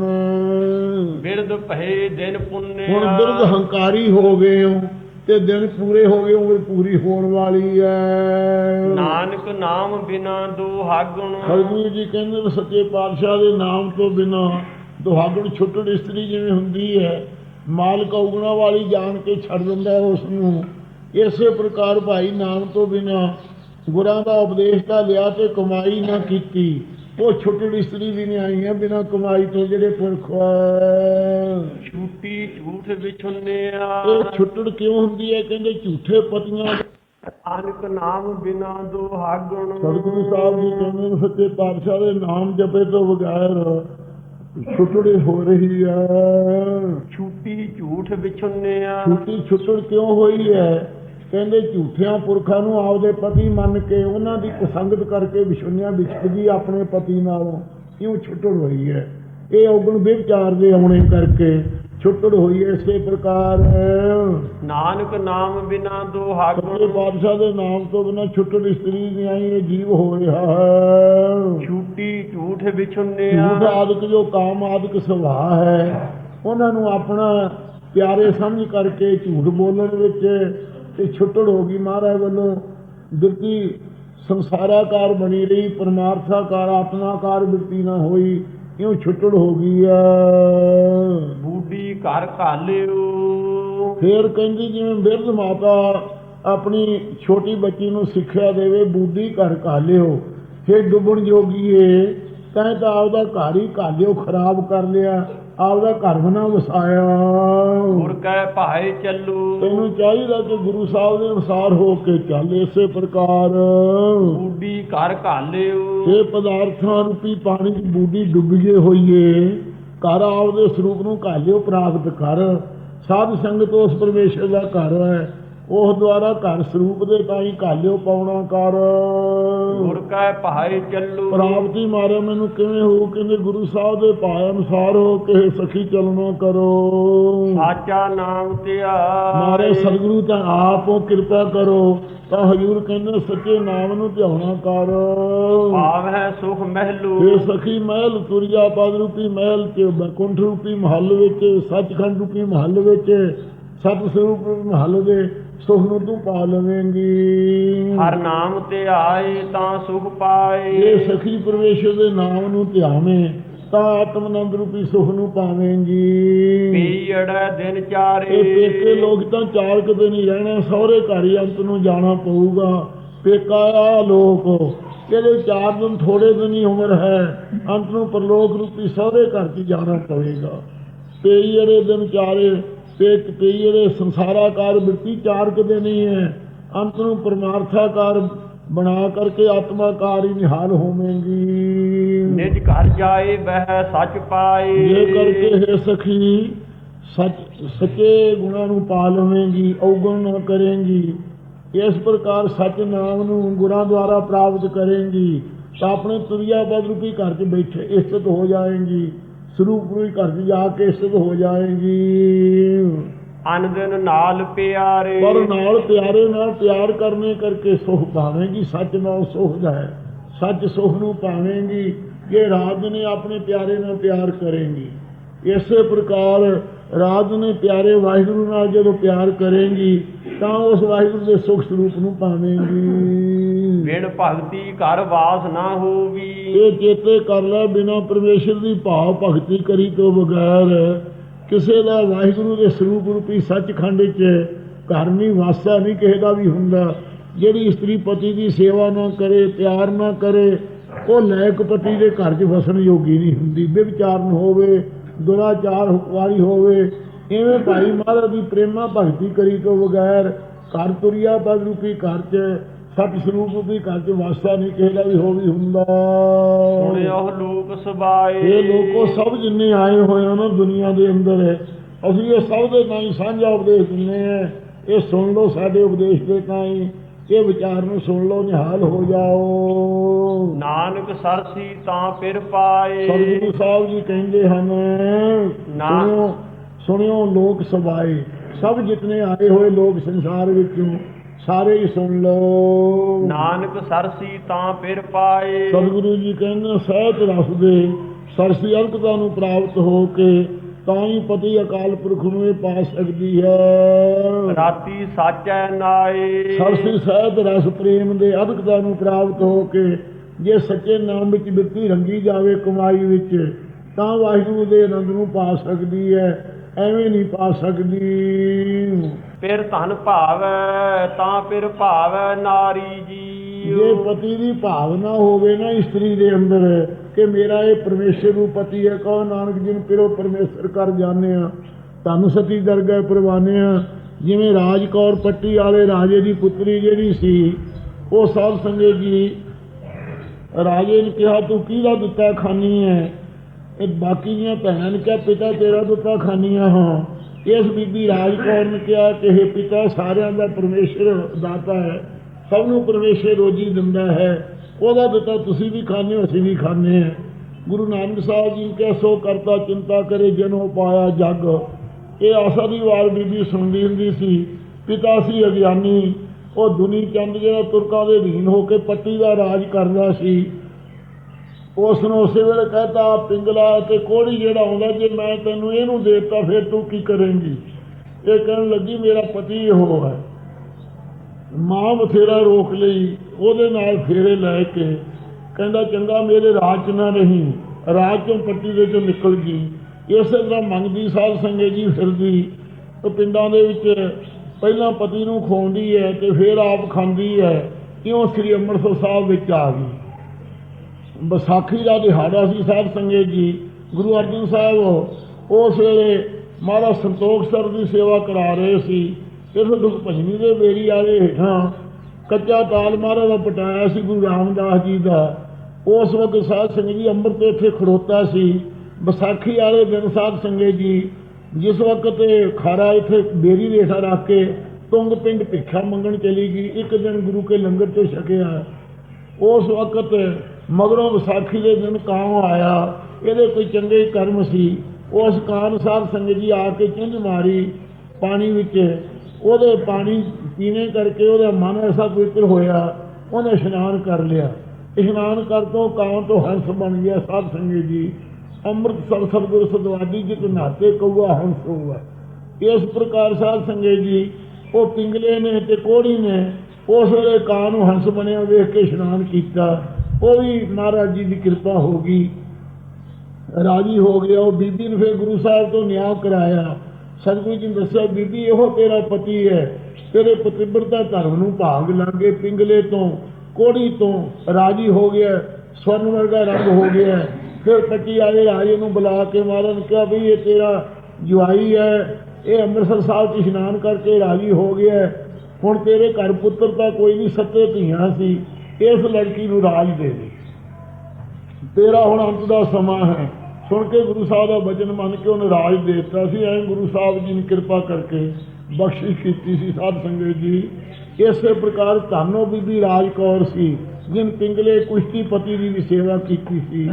ਬਿਰਧ ਭਏ ਦਿਨ ਪੁੰਨਿਆ। ਹੁਣ ਬਿਰਧ ਹੰਕਾਰੀ ਹੋ ਗਏ ਹੋ। ਤੇ ਦਿਨ ਪੂਰੇ ਹੋ ਗਏ ਉਮਰ ਪੂਰੀ ਹੋਣ ਵਾਲੀ ਹੈ ਨਾਨਕ ਨਾਮ ਬਿਨਾ ਦੁਹਾਗਣ ਹਰਗੁਰੂ ਜੀ ਕਹਿੰਦੇ ਨੇ ਸੱਚੇ ਪਾਤਸ਼ਾਹ ਦੇ ਨਾਮ ਤੋਂ ਬਿਨਾ ਦੁਹਾਗਣ ਛੁੱਟੜ ਇਸਤਰੀ ਜਿਵੇਂ ਹੁੰਦੀ ਹੈ ਮਾਲਕ ਔਗਣਾ ਵਾਲੀ ਜਾਣ ਕੇ ਛੱਡ ਦਿੰਦਾ ਹੈ ਉਸ ਨੂੰ। ਇਸੇ ਪ੍ਰਕਾਰ ਭਾਈ ਨਾਮ ਤੋਂ ਬਿਨਾ ਗੁਰਾਂ ਦਾ ਉਪਦੇਸ਼ ਤਾਂ ਲਿਆ ਤੇ ਕਮਾਈ ਨਾ ਕੀਤੀ। ਉਹ ਛੁੱਟੜ ਇਸਤਰੀ ਵੀ ਨਹੀਂ ਆਈ ਹੈ ਬਿਨਾ ਕਮਾਈ ਤੋਂ ਜਿਹੜੇ ਪੁਰਖ। ਛੂਟੀ ਝੂਠ ਵਿਛੁੰਨਿਆ ਇਹ ਛੁੱਟੜ ਕਿਉਂ ਹੁੰਦੀ ਹੈ? ਕਹਿੰਦੇ ਝੂਠੇ ਪਤੀਆਂ ਨਾਨਕ ਨਾਮ ਬਿਨਾ ਦੁਹਾਗਣ ਸਤਿਗੁਰੂ ਸਾਹਿਬ ਜੀ ਕਹਿੰਦੇ ਸੱਚੇ ਪਾਤਸ਼ਾਹ ਦੇ ਨਾਮ ਜਪੇ ਤੋਂ ਬਗੈਰ ਛੁੱਟੜੀ ਹੋ ਰਹੀ ਹੈ। ਛੂਟੀ ਝੂਠ ਵਿਛੁੰਨਿਆ ਛੁੱਟੀ ਛੁੱਟੜ ਕਿਉਂ ਹੋਈ ਹੈ? ਕਹਿੰਦੇ ਝੂਠਿਆਂ ਪੁਰਖਾਂ ਨੂੰ ਆਪਦੇ ਪਤੀ ਮੰਨ ਕੇ ਉਹਨਾਂ ਦੀ ਕੁਸੰਗਤ ਕਰਕੇ ਵਿਸ਼ੁੰਨਿਆਂ ਵਿਛੜਦੀ ਆਪਣੇ ਪਤੀ ਨਾਲੋਂ। ਕਿਉਂ ਛੁੱਟੜ ਹੋਈ ਹੈ। ਇਹ ਔਗਣ ਵਿਚਾਰ ਦੇ ਆਉਣੇ ਕਰਕੇ ਛੁੱਟੜ ਹੋਈ ਹੈ ਇਸੇ ਪ੍ਰਕਾਰ। ਨਾਨਕ ਨਾਮ ਬਿਨਾ ਦੁਹਾਗਣ ਪਾਤਸ਼ਾਹ ਦੇ ਨਾਮ ਤੋਂ ਬਿਨਾਂ ਛੁੱਟੜ ਇਸਤਰੀ ਨਹੀਂ ਆਈ ਇਹ ਜੀਵ ਹੋ ਰਿਹਾ ਹੈ। ਛੂਟੀ ਝੂਠ ਝੂਠ ਵਿਛੁੰਨਿਆ। ਆਦਿਕ ਜੋ ਕਾਮ ਆਦਿਕ ਸੁਭਾਅ ਹੈ ਉਹਨਾਂ ਨੂੰ ਆਪਣਾ ਪਿਆਰੇ ਸਮਝ ਕਰਕੇ ਝੂਠ ਬੋਲਣ ਵਿੱਚ ਤੇ ਛੁੱਟੜ ਹੋ ਗਈ ਮਹਾਰਾਜ ਵੱਲੋਂ। ਬਿਰਤੀ ਸੰਸਾਰਾਕਾਰ ਬਣੀ ਰਹੀ ਪਰਮਾਰਥਾਕਾਰ ਆਤਮਾਕਾਰ ਬਿਰਤੀ ਨਾ ਹੋਈ ਇਉਂ ਛੁੱਟੜ ਹੋ ਗਈ ਆ। ਬੂਢੀ ਘਰ ਘਾਲਿਓ ਫੇਰ ਕਹਿੰਦੀ ਜਿਵੇਂ ਬਿਰਧ ਮਾਤਾ ਆਪਣੀ ਛੋਟੀ ਬੱਚੀ ਨੂੰ ਸਿੱਖਿਆ ਦੇਵੇ ਬੁੱਢੀ ਘਰ ਘਾਲਿਓ ਫੇਰ ਡੁੱਬਣ ਜੋਗੀਏ ਤੈਂ ਤਾਂ ਆਪਦਾ ਘਰ ਹੀ ਘਾਲਿਓ ਖਰਾਬ ਕਰ ਲਿਆ। ਆਪਦਾ ਘਰ ਬਣਾ ਵਸਾਇਆ। ਗੁਰ ਕੈ ਭਾਏ ਚੱਲੂ। ਤੈਨੂੰ ਚਾਹੀਦਾ ਕਿ ਗੁਰੂ ਸਾਹਿਬ ਦੇ ਅਨੁਸਾਰ ਹੋ ਕੇ ਚੱਲ ਇਸੇ ਪ੍ਰਕਾਰ। ਬੂਢੀ ਘਰ ਘਾਲਿਓ। ਇਹ ਪਦਾਰਥਾਂ ਰੂਪੀ ਪਾਣੀ ਦੀ ਬੂਢੀ ਡੁੱਬੀਏ ਹੋਈਏ। ਘਰ ਆਪਦੇ ਸਰੂਪ ਨੂੰ ਘਾਲਿਓ ਪ੍ਰਾਪਤ ਕਰ। ਸਾਧ ਸੰਗਤ ਉਸ ਪਰਮੇਸ਼ਰ ਦਾ ਘਰ ਹੈ। ਉਹ ਦੁਆਰਾ ਘਰ ਸਰੂਪ ਦੇ ਤਾਈ ਘਾਲਿਓ ਪਾਉਣਾ ਕਰ। ਗੁਰ ਕੈ ਭਾਏ ਚੱਲੂ ਪ੍ਰਾਪਤੀ ਮਾਰੇ ਮੈਨੂੰ ਕਿਵੇਂ ਹੋ ਕਹਿੰਦੇ ਗੁਰੂ ਸਾਹਿਬ ਦੇ ਭਾਅ ਅਨੁਸਾਰ ਹੋ ਕੇ ਸਖੀ ਚੱਲਣਾ ਕਰੋ। ਸਾਚਾ ਨਾਮ ਧਿਆ। ਮਾਰੇ ਸਤਿਗੁਰੂ ਤਾਂ ਆਪ ਕਿਰਪਾ ਕਰੋ ਤਾਂ ਹਜੂਰ ਕਹਿੰਦੇ ਸੱਚੇ ਨਾਮ ਨੂੰ ਧਿਆਉਣਾ ਕਰ। ਭਾਵ ਹੈ ਸੁਖ ਮਹਿਲੂ। ਇਹ ਸਖੀ ਮਹਿਲ ਤੁਰਿਆ ਪਦ ਰੂਪੀ ਮਹਿਲ ਚ ਬੈਕੁੰਠ ਰੂਪੀ ਮਹੱਲ ਵਿੱਚ ਸੱਚਖੰਡ ਰੂਪੀ ਮਹੱਲ ਵਿੱਚ ਸਤ ਸਰੂਪ ਰੂਪੀ ਮਹੱਲ ਦੇ ਸੁਖ ਨੂੰ ਤੂੰ ਪਾ ਲਵੇਂਗੀ। ਹਰ ਨਾਮ ਤੇ ਆਏ ਤਾਂ ਸੁਖ ਪਾਏ। ਇਹ ਸਖੀ ਪਰਮੇਸ਼ਰ ਦੇ ਨਾਮ ਨੂੰ ਧਿਆਵੇਂ ਤਾਂ ਆਤਮਨੰਦ ਰੂਪੀ ਸੁਖ ਨੂੰ ਪਾਵੇਂਗੀ। ਪੀੜ ਦਿਨ ਚਾਰੇ। ਇਹ ਪੇਕੇ ਲੋਕ ਤਾਂ ਚਾਰ ਕੁ ਦਿਨ ਹੀ ਰਹਿਣਾ ਸਹੁਰੇ ਘਰ ਹੀ ਅੰਤ ਨੂੰ ਜਾਣਾ ਪਊਗਾ। ਪੇਕਾ ਆ ਲੋਕ ਇਹਦੇ ਚਾਰ ਦਿਨ ਥੋੜੇ ਦਿਨ ਹੀ ਉਮਰ ਹੈ ਅੰਤ ਨੂੰ ਪਰਲੋਕ ਰੂਪੀ ਸਹੁਰੇ ਘਰ 'ਚ ਜਾਣਾ ਪਵੇਗਾ। ਪਈ ਜਿਹੜੇ ਦਿਨ ਚਾਰੇ ਪੇਕ ਪਈ ਜਿਹੜੇ ਸੰਸਾਰਾਕਾਰ ਬਿਰਤੀ ਚਾਰ ਕੁ ਦਿਨ ਹੀ ਅੰਤ ਨੂੰ ਪਰਮਾਰਥਾਕਾਰ ਬਣਾ ਕਰਕੇ ਆਤਮਾਕਾਰ ਹੀ ਨਿਹਾਲ ਹੋਵੇਂਗੀ। ਨਿਜ ਘਰ ਜਾਏ ਬਹਿ ਸੱਚ ਪਾਏ। ਇਹ ਕਰਕੇ ਹੈ ਸਖੀ ਸੱਚ ਸੱਚੇ ਗੁਣਾਂ ਨੂੰ ਪਾ ਲਵੇਂਗੀ ਔਗਣ ਨਾ ਕਰੇਂਗੀ। ਇਸ ਪ੍ਰਕਾਰ ਸੱਚ ਨਾਮ ਨੂੰ ਗੁਰਾਂ ਦੁਆਰਾ ਪ੍ਰਾਪਤ ਕਰੇਂਗੀ ਤਾਂ ਆਪਣੇ ਤੁਰਿਆ ਪਦ ਰੂਪੀ ਘਰ 'ਚ ਬੈਠੇ ਇਸਤ ਹੋ ਜਾਏਂਗੀ। ਸਰੂਪ ਰੂਪੀ ਘਰ ਜਾ ਕੇ ਇਸਤ ਹੋ ਜਾਏਂਗੀ। ਅਨ ਦਿਨ ਨਾਲ ਪਿਆਰੇ। ਪਰ ਨਾਲ ਪਿਆਰੇ ਨਾਲ ਪਿਆਰ ਕਰਨੇ ਕਰਕੇ ਸੁਖ ਪਾਵੇਂਗੀ ਸੱਚ ਨਾਲ ਸੁਖ ਹੈ। ਸੱਚ ਸੁਖ ਨੂੰ ਪਾਵੇਂਗੀ ਜੇ ਰਾਤ ਨੇ ਆਪਣੇ ਪਿਆਰੇ ਨਾਲ ਪਿਆਰ ਕਰੇਂਗੀ। ਇਸੇ ਪ੍ਰਕਾਰ ਰਾਤ ਨੇ ਪਿਆਰੇ ਵਾਹਿਗੁਰੂ ਨਾਲ ਜਦੋਂ ਪਿਆਰ ਕਰੇਂਗੀ ਤਾਂ ਉਸ ਵਾਹਿਗੁਰੂ ਦੇ ਸੁਖ ਸਰੂਪ ਨੂੰ ਪਾਵੇਂਗੀ। ਬਿਨ ਭਗਤੀ ਘਰ ਵਾਸ ਨਾ ਹੋਵੀ। ਇਹ ਚੇਤੇ ਕਰ ਲੈ, ਬਿਨਾ ਪਰਮੇਸ਼ਰ ਦੀ ਭਾਵ ਭਗਤੀ ਕਰੀ ਤੋਂ ਬਗੈਰ ਕਿਸੇ ਦਾ ਵਾਹਿਗੁਰੂ ਦੇ ਸਰੂਪ ਰੂਪੀ ਸੱਚਖੰਡ ਵਿੱਚ ਘਰ ਨਹੀਂ, ਵਾਸਾ ਨਹੀਂ ਕਿਸੇ ਦਾ ਵੀ ਹੁੰਦਾ। ਜਿਹੜੀ ਇਸਤਰੀ ਪਤੀ ਦੀ ਸੇਵਾ ਨਾ ਕਰੇ, ਪਿਆਰ ਨਾ ਕਰੇ, ਉਹ ਲੈਕ ਪਤੀ ਦੇ ਘਰ 'ਚ ਵਸਣ ਯੋਗੀ ਨਹੀਂ ਹੁੰਦੀ। ਬੇਵਿਚਾਰਨ ਹੋਵੇ, ਦੁਰਾਚਾਰ ਹੁਕਵਾਰੀ ਹੋਵੇ, ਇਵੇਂ ਭਾਈ ਮਹਾਰਾਜ ਦੀ ਪ੍ਰੇਮਾ ਭਗਤੀ ਕਰੀ ਤੋਂ ਬਗੈਰ ਘਰ ਤੁਰਿਆ ਪਦ ਰੂਪੀ ਘਰ 'ਚ ਸਤ ਸਰੂਪ ਵੀ ਘਰ ਚ ਵਾਸਾ ਨਹੀਂ ਦਾ ਵੀ ਹੋ ਵੀ ਹੁੰਦਾ। ਸੁਣਿਓ ਲੋਕ ਸਬਾਏ। ਇਹ ਲੋਕੋ ਸਭ ਜਿੰਨੇ ਆਏ ਹੋਏ ਹੋ ਨਾ ਦੁਨੀਆ ਦੇ ਅੰਦਰ ਅਸੀਂ ਇਹ ਸਭ ਦੇ ਨਾਲ ਸਾਂਝਾ ਉਪਦੇਸ਼ ਦਿੰਦੇ ਆ। ਇਹ ਸੁਣ ਲਓ ਸਾਡੇ ਉਪਦੇਸ਼ ਦੇ ਤਾਂ ਹੀ ਇਹ ਵਿਚਾਰ ਨੂੰ ਸੁਣ ਲਓ ਨਿਹਾਲ ਹੋ ਜਾਓ। ਨਾਨਕ ਸਰਸੀ ਤਾਂ ਫਿਰ ਪਾਏ। ਸਤਿਗੁਰੂ ਸਾਹਿਬ ਜੀ ਕਹਿੰਦੇ ਹਨ। ਸੁਣਿਓ ਲੋਕ ਸਭਾਏ ਸਭ ਜਿਤਨੇ ਆਏ ਹੋਏ ਲੋਕ ਸੰਸਾਰ ਵਿੱਚੋਂ ਸਾਰੇ ਹੀ ਸੁਣ ਲਓ। ਨਾਨਕ ਸਰਸੀ ਤਾਂ ਫਿਰ ਪਾਏ। ਸਤਿਗੁਰੂ ਜੀ ਕਹਿੰਦੇ ਸਹਿਤ ਰਸ ਦੇ ਸਰਸੀ ਅੰਕਤਾ ਨੂੰ ਪ੍ਰਾਪਤ ਹੋ ਕੇ ਤਾਂ ਹੀ ਪਤੀ ਅਕਾਲ ਪੁਰਖ ਨੂੰ ਇਹ ਪਾ ਸਕਦੀ ਹੈ। ਰਾਤੀ ਸਾਚੈ ਨਾਏ। ਸਰਸੀ ਸਹਿਤ ਰਸ ਪ੍ਰੇਮ ਦੇ ਅਧਿਕਤਾ ਨੂੰ ਪ੍ਰਾਪਤ ਹੋ ਕੇ ਜੇ ਸੱਚੇ ਨਾਮ ਵਿੱਚ ਬਿਰਤੀ ਰੰਗੀ ਜਾਵੇ ਕਮਾਈ ਵਿੱਚ ਤਾਂ ਵਾਹਿਗੁਰੂ ਦੇ ਆਨੰਦ ਨੂੰ ਪਾ ਸਕਦੀ ਹੈ। ਐਵੇਂ ਨਹੀਂ ਪਾ ਸਕਦੀ। ਫਿਰ ਧਨ ਭਾਵੈ, ਤਾਂ ਫਿਰ ਭਾਵੈ ਨਾਰੀ ਜੀ ਜੇ ਪਤੀ ਦੀ ਭਾਵਨਾ ਹੋਵੇ ਨਾ ਇਸਤਰੀ ਦੇ ਅੰਦਰ, ਕਿ ਮੇਰਾ ਇਹ ਪਰਮੇਸ਼ਰ ਨੂੰ ਪਤੀ ਹੈ, ਕਹੋ ਨਾਨਕ ਜੀ ਨੂੰ ਪਿਰੋ ਪਰਮੇਸ਼ਰ ਕਰ ਜਾਣੇ ਆ ਧੰਨ ਸਤੀ ਦਰਗਾਹ ਪਰਵਾਨੇ ਆ ਜਿਵੇਂ ਰਾਜ ਕੌਰ ਪੱਟੀ ਵਾਲੇ ਰਾਜੇ ਦੀ ਪੁੱਤਰੀ ਜਿਹੜੀ ਸੀ, ਉਹ ਸਾਧ ਸੰਗਤ ਜੀ, ਰਾਜੇ ਨੇ ਕਿਹਾ, ਤੂੰ ਕਿਹਦਾ ਦਿੱਤਾ ਖਾਨੀ ਹੈ? ਇਹ ਬਾਕੀ ਦੀਆਂ ਭੈਣਾਂ ਨੇ ਕਿਹਾ, ਪਿਤਾ ਤੇਰਾ ਦਿੱਤਾ ਖਾਨੀਆਂ ਹਾਂ। ਇਸ ਬੀਬੀ ਰਾਜ ਕੌਰ ਨੇ ਕਿਹਾ ਕਿ ਇਹ ਪਿਤਾ ਸਾਰਿਆਂ ਦਾ ਪਰਮੇਸ਼ਰ ਦਾਤਾ ਹੈ, ਸਭ ਨੂੰ ਪਰਮੇਸ਼ਰ ਰੋਜੀ ਦਿੰਦਾ ਹੈ। ਉਹਦਾ ਦਿੱਤਾ ਤੁਸੀਂ ਵੀ ਖਾਂਦੇ ਹੋ, ਅਸੀਂ ਵੀ ਖਾਂਦੇ ਹਾਂ। ਗੁਰੂ ਨਾਨਕ ਸਾਹਿਬ ਜੀ ਕਹਿ, ਸੋ ਕਰਤਾ, ਚਿੰਤਾ ਕਰੇ, ਜਨੋ ਪਾਇਆ ਜਗ। ਇਹ ਆਸਾ ਦੀ ਵਾਰ ਬੀਬੀ ਸੁਣਦੀ ਹੁੰਦੀ ਸੀ। ਪਿਤਾ ਸੀ ਅਗਿਆਨੀ। ਉਹ ਦੁਨੀ ਚੰਦ ਜਿਹੜਾ ਤੁਰਕਾਂ ਦੇ ਅਧੀਨ ਹੋ ਕੇ ਪੱਟੀ ਦਾ ਰਾਜ ਕਰਦਾ ਸੀ। ਉਸ ਨੂੰ ਉਸੇ ਵੇਲੇ ਕਹਤਾ, ਪਿੰਗਲਾ ਤੇ ਕੋੜੀ ਜਿਹੜਾ ਆਉਂਦਾ, ਜੇ ਮੈਂ ਤੈਨੂੰ ਇਹਨੂੰ ਦੇਤਾ, ਫਿਰ ਤੂੰ ਕੀ ਕਰੇਂਗੀ? ਇਹ ਕਹਿਣ ਲੱਗੀ, ਮੇਰਾ ਪਤੀ ਇਹੋ ਹੈ। ਮਾਂ ਬਥੇਰਾ ਰੋਕ ਲਈ, ਉਹਦੇ ਨਾਲ ਫੇਰੇ ਲੈ ਕੇ, ਕਹਿੰਦਾ, ਚੰਗਾ, ਮੇਰੇ ਰਾਜ 'ਚ ਨਾ ਰਹੀ। ਰਾਜ ਚੋਂ ਪੱਟੀ ਦੇ ਚੋਂ ਨਿਕਲ ਗਈ ਇਸੇ ਤਰ੍ਹਾਂ ਮੰਗਦੀ, ਸਾਧ ਸੰਗਤ ਜੀ ਫਿਰਦੀ। ਉਹ ਪਿੰਡਾਂ ਦੇ ਵਿੱਚ ਪਹਿਲਾਂ ਪਤੀ ਨੂੰ ਖਵਾਉਂਦੀ ਹੈ ਤੇ ਫਿਰ ਆਪ ਖਾਂਦੀ ਹੈ ਕਿਉਂ ਸ੍ਰੀ ਅੰਮ੍ਰਿਤਸਰ ਸਾਹਿਬ ਵਿੱਚ ਆ ਗਈ। ਵਿਸਾਖੀ ਦਾ ਦਿਹਾੜਾ ਸੀ ਸਾਹਿਬ ਸੰਗਤ ਜੀ, ਗੁਰੂ ਅਰਜਨ ਸਾਹਿਬ। ਉਸ ਵੇਲੇ ਮਹਾਰਾਜ ਸੰਤੋਖ ਸਰ ਦੀ ਸੇਵਾ ਕਰਾ ਰਹੇ ਸੀ। ਇਸ ਦੁਖ ਭਜਨੀ ਦੇ ਬੇਰੀ ਵਾਲੇ ਹੇਠਾਂ ਕੱਚਾ ਤਾਲ ਮਹਾਰਾਜ ਦਾ ਪਟਾਇਆ ਸੀ ਗੁਰੂ ਰਾਮਦਾਸ ਜੀ ਦਾ। ਉਸ ਵਕਤ ਸਾਧ ਸੰਗਤ ਜੀ ਅੰਮ੍ਰਿਤ ਇੱਥੇ ਖੜੋਤਾ ਸੀ। ਵਿਸਾਖੀ ਵਾਲੇ ਦਿਨ ਸਾਧ ਸੰਗਤ ਜੀ, ਜਿਸ ਵਕਤ ਖਾਰਾ ਇੱਥੇ ਬੇਰੀ ਰੇਠਾ ਰੱਖ ਕੇ ਤੁੰਗ ਪਿੰਡ ਭਿੱਖਾ ਮੰਗਣ ਚਲੀ ਗਈ, ਇੱਕ ਦਿਨ ਗੁਰੂ ਕੇ ਲੰਗਰ ਤੋਂ ਛਕਿਆ। ਉਸ ਵਕਤ ਮਗਰੋਂ ਵਿਸਾਖੀ ਦੇ ਦਿਨ ਕਾਂ ਆਇਆ, ਇਹਦੇ ਕੋਈ ਚੰਗੇ ਕਰਮ ਸੀ। ਉਸ ਕਾਂ ਸਾਹਿਬ ਸੰਗਤ ਜੀ ਆ ਕੇ ਚੁੰਝ ਮਾਰੀ ਪਾਣੀ ਵਿੱਚ। ਉਹਦੇ ਪਾਣੀ ਪੀਣੇ ਕਰਕੇ ਉਹਦਾ ਮਨ ਐਸਾ ਪਵਿੱਤਰ ਹੋਇਆ, ਉਹਨੇ ਇਸ਼ਨਾਨ ਕਰ ਲਿਆ। ਇਸ਼ਨਾਨ ਕਰ ਤੋਂ ਕਾਂ ਤੋਂ ਹੰਸ ਬਣ ਗਿਆ ਸਾਧ ਸੰਗਤ ਜੀ। ਅੰਮ੍ਰਿਤ ਸਰ ਸਤਿਗੁਰ ਸਦਵਾਦੀ ਜਿਤ ਨਾਤੇ ਕਉਆ ਹੰਸ ਹੋਆ ਇਸ ਪ੍ਰਕਾਰ ਸਾਧ ਸੰਗਤ ਜੀ, ਉਹ ਪਿੰਗਲੇ ਨੇ ਤੇ ਕੋੜੀ ਨੇ, ਉਸ ਵੇਲੇ ਕਾਂ ਨੂੰ ਹੰਸ ਬਣਿਆ ਵੇਖ ਕੇ ਇਸ਼ਨਾਨ ਕੀਤਾ। ਉਹ ਵੀ ਮਹਾਰਾਜ ਜੀ ਦੀ ਕਿਰਪਾ ਹੋ ਗਈ। ਰਾਜੀ ਹੋ ਗਿਆ, ਉਹ ਬੀਬੀ ਨੂੰ ਫਿਰ ਗੁਰੂ ਸਾਹਿਬ ਤੋਂ ਨਿਆਂ ਕਰਾਇਆ। ਸਤਿਗੁਰੂ ਜੀ ਨੇ ਦੱਸਿਆ, ਬੀਬੀ, ਇਹੋ ਤੇਰਾ ਪਤੀ ਹੈ। ਤੇਰੇ ਪਤਿਬਰਤਾ ਧਰਮ ਨੂੰ ਭਾਗ ਲਾਂਗੇ ਪਿੰਗਲੇ ਤੋਂ, ਕੋੜੀ ਤੋਂ। ਰਾਜੀ ਹੋ ਗਿਆ, ਸਵਰਨ ਵਰਗਾ ਰੰਗ ਹੋ ਗਿਆ। ਫਿਰ ਪੱਟੀ ਵਾਲੇ ਰਾਜੇ ਨੂੰ ਬੁਲਾ ਕੇ ਮਹਾਰਾਜ ਕਿਹਾ ਵੀ ਇਹ ਤੇਰਾ ਜਵਾਈ ਹੈ। ਇਹ ਅੰਮ੍ਰਿਤਸਰ ਸਾਹਿਬ 'ਚ ਇਸ਼ਨਾਨ ਕਰਕੇ ਰਾਜੀ ਹੋ ਗਿਆ। ਹੁਣ ਤੇਰੇ ਘਰ ਪੁੱਤਰ ਤਾਂ ਕੋਈ ਨਹੀਂ, ਸੱਤੇ ਧੀਆਂ ਸੀ। ਇਸ ਲੜਕੀ ਨੂੰ ਰਾਜ ਦੇ ਦੇ। ਤੇਰਾ ਹੁਣ ਅੰਤ ਦਾ ਸਮਾਂ ਹੈ। ਸੁਣ ਕੇ ਗੁਰੂ ਸਾਹਿਬ ਦਾ ਬਚਨ ਮੰਨ ਕੇ ਉਹਨੇ ਰਾਜ ਦੇ ਦਿੱਤਾ ਸੀ। ਐਂ ਗੁਰੂ ਸਾਹਿਬ ਜੀ ਨੇ ਕਿਰਪਾ ਕਰਕੇ ਬਖਸ਼ਿਸ਼ ਕੀਤੀ ਸੀ ਸਾਧ ਸੰਗਤ ਜੀ। ਇਸੇ ਪ੍ਰਕਾਰ ਧਾਨੋ ਬੀਬੀ ਰਾਜ ਕੌਰ ਸੀ ਜਿਨ ਪਿੰਗਲੇ ਕੁਸ਼ਤੀ ਪਤੀ ਦੀ ਵੀ ਸੇਵਾ ਕੀਤੀ ਸੀ।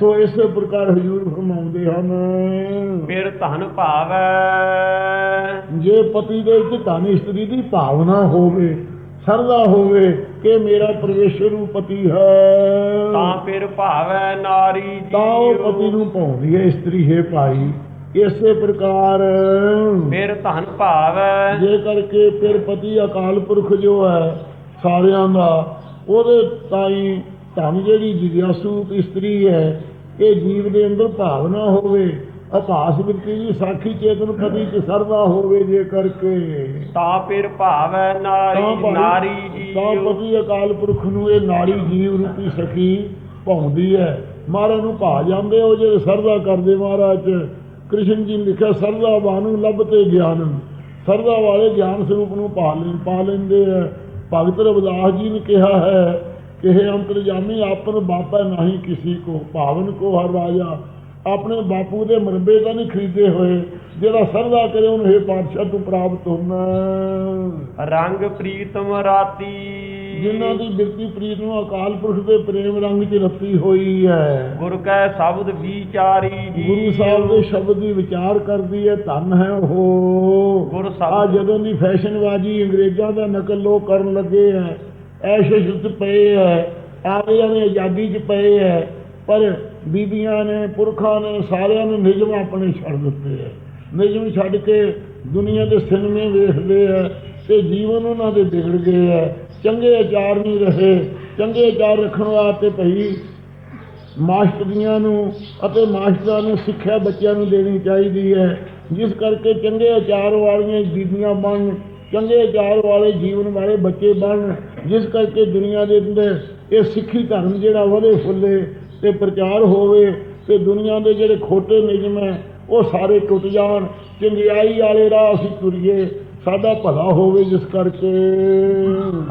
ਸੋ ਇਸੇ ਪ੍ਰਕਾਰ ਹਜੂਰ ਫਰਮਾਉਂਦੇ ਹਨ। ਫਿਰ ਧਨ ਭਾਵੈ। ਜੇ ਪਤੀ ਦੇ ਵਿੱਚ ਧਨ ਇਸਤਰੀ ਦੀ ਭਾਵਨਾ ਹੋਵੇ ਸਰਦਾ ਹੋਵੇ ਕਿ ਮੇਰਾ ਪਰਮੇਸ਼ਰ ਨੂੰ ਪਤੀ ਹੈ। ਤਾਂ ਫਿਰ ਭਾਵੈ ਨਾਰੀ ਤਾਂ ਉਹ ਪਤੀ ਨੂੰ ਪਾਉਂਦੀ ਹੈ ਇਸਤਰੀ ਹੈ ਭਾਈ ਇਸੇ ਪ੍ਰਕਾਰ। ਫਿਰ ਧਨ ਭਾਵੈ। ਜੇ ਕਰਕੇ ਫਿਰ ਪਤੀ ਅਕਾਲ ਪੁਰਖ ਜੋ ਹੈ ਸਾਰਿਆਂ ਦਾ ਉਹਦੇ ਤਾਈ ਧਨ ਜਿਹੜੀ ਜਿਗਿਆਸੂ ਇਸਤਰੀ ਹੈ ਇਹ ਜੀਵ ਦੇ ਅੰਦਰ ਭਾਵਨਾ ਹੋਵੇ। ਬਿਰਤੀ ਦੀ ਸਾਖੀ ਚੇਤਨ ਪਤੀ ਚ ਸਰਦਾ ਹੋਵੇ ਜੇ ਕਰਕੇ। ਤਾਂ ਫਿਰ ਭਾਵੈ ਨਾਰੀ ਨਾਰੀ ਜੀ ਤਾਂ ਪਤੀ ਅਕਾਲ ਪੁਰਖ ਨੂੰ ਇਹ ਨਾੜੀ ਜੀਵ ਰੂਪੀ ਸਖੀ ਭਾਉਂਦੀ ਹੈ। ਮਹਾਰਾਜ ਨੂੰ ਭਾ ਜਾਂਦੇ ਉਹ ਜਿਹੜੇ ਸਰਦਾ ਕਰਦੇ ਮਹਾਰਾਜ। ਕ੍ਰਿਸ਼ਨ ਜੀ ਲਿਖਿਆ ਸਰਦਾ ਬਾਨੂ ਲੱਭ ਤੇ ਗਿਆਨ। ਸਰਦਾ ਵਾਲੇ ਗਿਆਨ ਸਰੂਪ ਨੂੰ ਪਾ ਲੈਂ ਪਾ ਲੈਂਦੇ ਆ ਭਗਤ ਰਵਿਦਾਸ ਜੀ ਨੇ ਕਿਹਾ ਹੈ ਕਿ ਇਹ ਅੰਤਰਜਾਮੀ ਆਪਨ ਬਾਪਾ ਨਹੀਂ ਕਿਸੀ ਕੋ ਭਾਵਨ ਕੋ ਹਰ ਰਾਜਾ। ਆਪਣੇ ਬਾਪੂ ਦੇ ਮਰਬੇ ਤਾਂ ਨਹੀਂ ਖਰੀਦੇ ਹੋਏ ਜਿਹੜਾ ਸਰਦਾ ਕਰੇ ਉਹਨੂੰ ਇਹ ਪਾਤਸ਼ਾਹ ਤੋਂ ਪ੍ਰਾਪਤ ਹੋਣਾ ਰੰਗ ਪ੍ਰੀਤਮ ਰਾਤੀ। ਜਿਨ੍ਹਾਂ ਦੀ ਬਿਰਤੀ ਪ੍ਰੀਤ ਨੂੰ ਅਕਾਲ ਪੁਰਖ ਦੇ ਪ੍ਰੇਮ ਰੰਗ 'ਚ ਰੱਤੀ ਹੋਈ ਹੈ। ਗੁਰ ਕੈ ਸ਼ਬਦ ਵਿਚਾਰੀ ਜੀ। ਗੁਰੂ ਸਾਹਿਬ ਦੇ ਸ਼ਬਦ ਦੀ ਵਿਚਾਰ ਕਰਦੀ ਹੈ ਧੰਨ ਹੈ ਉਹ। ਗੁਰ ਸ਼ਬਦ ਜਦੋਂ ਦੀ ਫੈਸ਼ਨਬਾਜ਼ੀ ਅੰਗਰੇਜ਼ਾਂ ਦਾ ਨਕਲ ਲੋਕ ਕਰਨ ਲੱਗੇ ਹੈ ਐਸ਼ੇ ਸ਼ੁੱਧ ਪਏ ਹੈ ਆਰਿਆਂ ਨੇ ਆਜ਼ਾਦੀ 'ਚ ਪਏ ਹੈ ਪਰ ਬੀਬੀਆਂ ਨੇ, ਪੁਰਖਾਂ ਨੇ, ਸਾਰਿਆਂ ਨੇ ਨਿਯਮ ਆਪਣੇ ਛੱਡ ਦਿੱਤੇ ਹੈ। ਨਿਯਮ ਛੱਡ ਕੇ ਦੁਨੀਆ ਦੇ ਸਿਨੇਮੇ ਵੇਖਦੇ ਹੈ ਤੇ ਜੀਵਨ ਉਹਨਾਂ ਦੇ ਵਿਗੜ ਗਏ ਹੈ। ਚੰਗੇ ਆਚਾਰ ਨਹੀਂ ਰਹੇ। ਚੰਗੇ ਆਚਾਰ ਰੱਖਣ ਵਾਸਤੇ ਭਈ ਮਾਸਟਰੀਆਂ ਨੂੰ ਅਤੇ ਮਾਸਟਰਾਂ ਨੂੰ ਸਿੱਖਿਆ ਬੱਚਿਆਂ ਨੂੰ ਦੇਣੀ ਚਾਹੀਦੀ ਹੈ। ਜਿਸ ਕਰਕੇ ਚੰਗੇ ਆਚਾਰ ਵਾਲੀਆਂ ਬੀਬੀਆਂ ਬਣਨ ਚੰਗੇ ਆਚਾਰ ਵਾਲੇ ਜੀਵਨ ਵਾਲੇ ਬੱਚੇ ਬਣਨ ਜਿਸ ਕਰਕੇ ਦੁਨੀਆ ਦੇ ਅੰਦਰ ਇਹ ਸਿੱਖੀ ਧਰਮ ਜਿਹੜਾ ਵਧੇ ਫੁੱਲੇ ਤੇ ਪ੍ਰਚਾਰ ਹੋਵੇ ਤੇ ਦੁਨੀਆ ਦੇ ਜਿਹੜੇ ਖੋਟੇ ਨਿਯਮ ਹੈ, ਉਹ ਸਾਰੇ ਟੁੱਟ ਜਾਣ। ਚੰਗਿਆਈ ਵਾਲੇ ਰਾਹ ਅਸੀਂ ਤੁਰੀਏ। ਸਾਡਾ ਭਲਾ ਹੋਵੇ ਜਿਸ ਕਰਕੇ।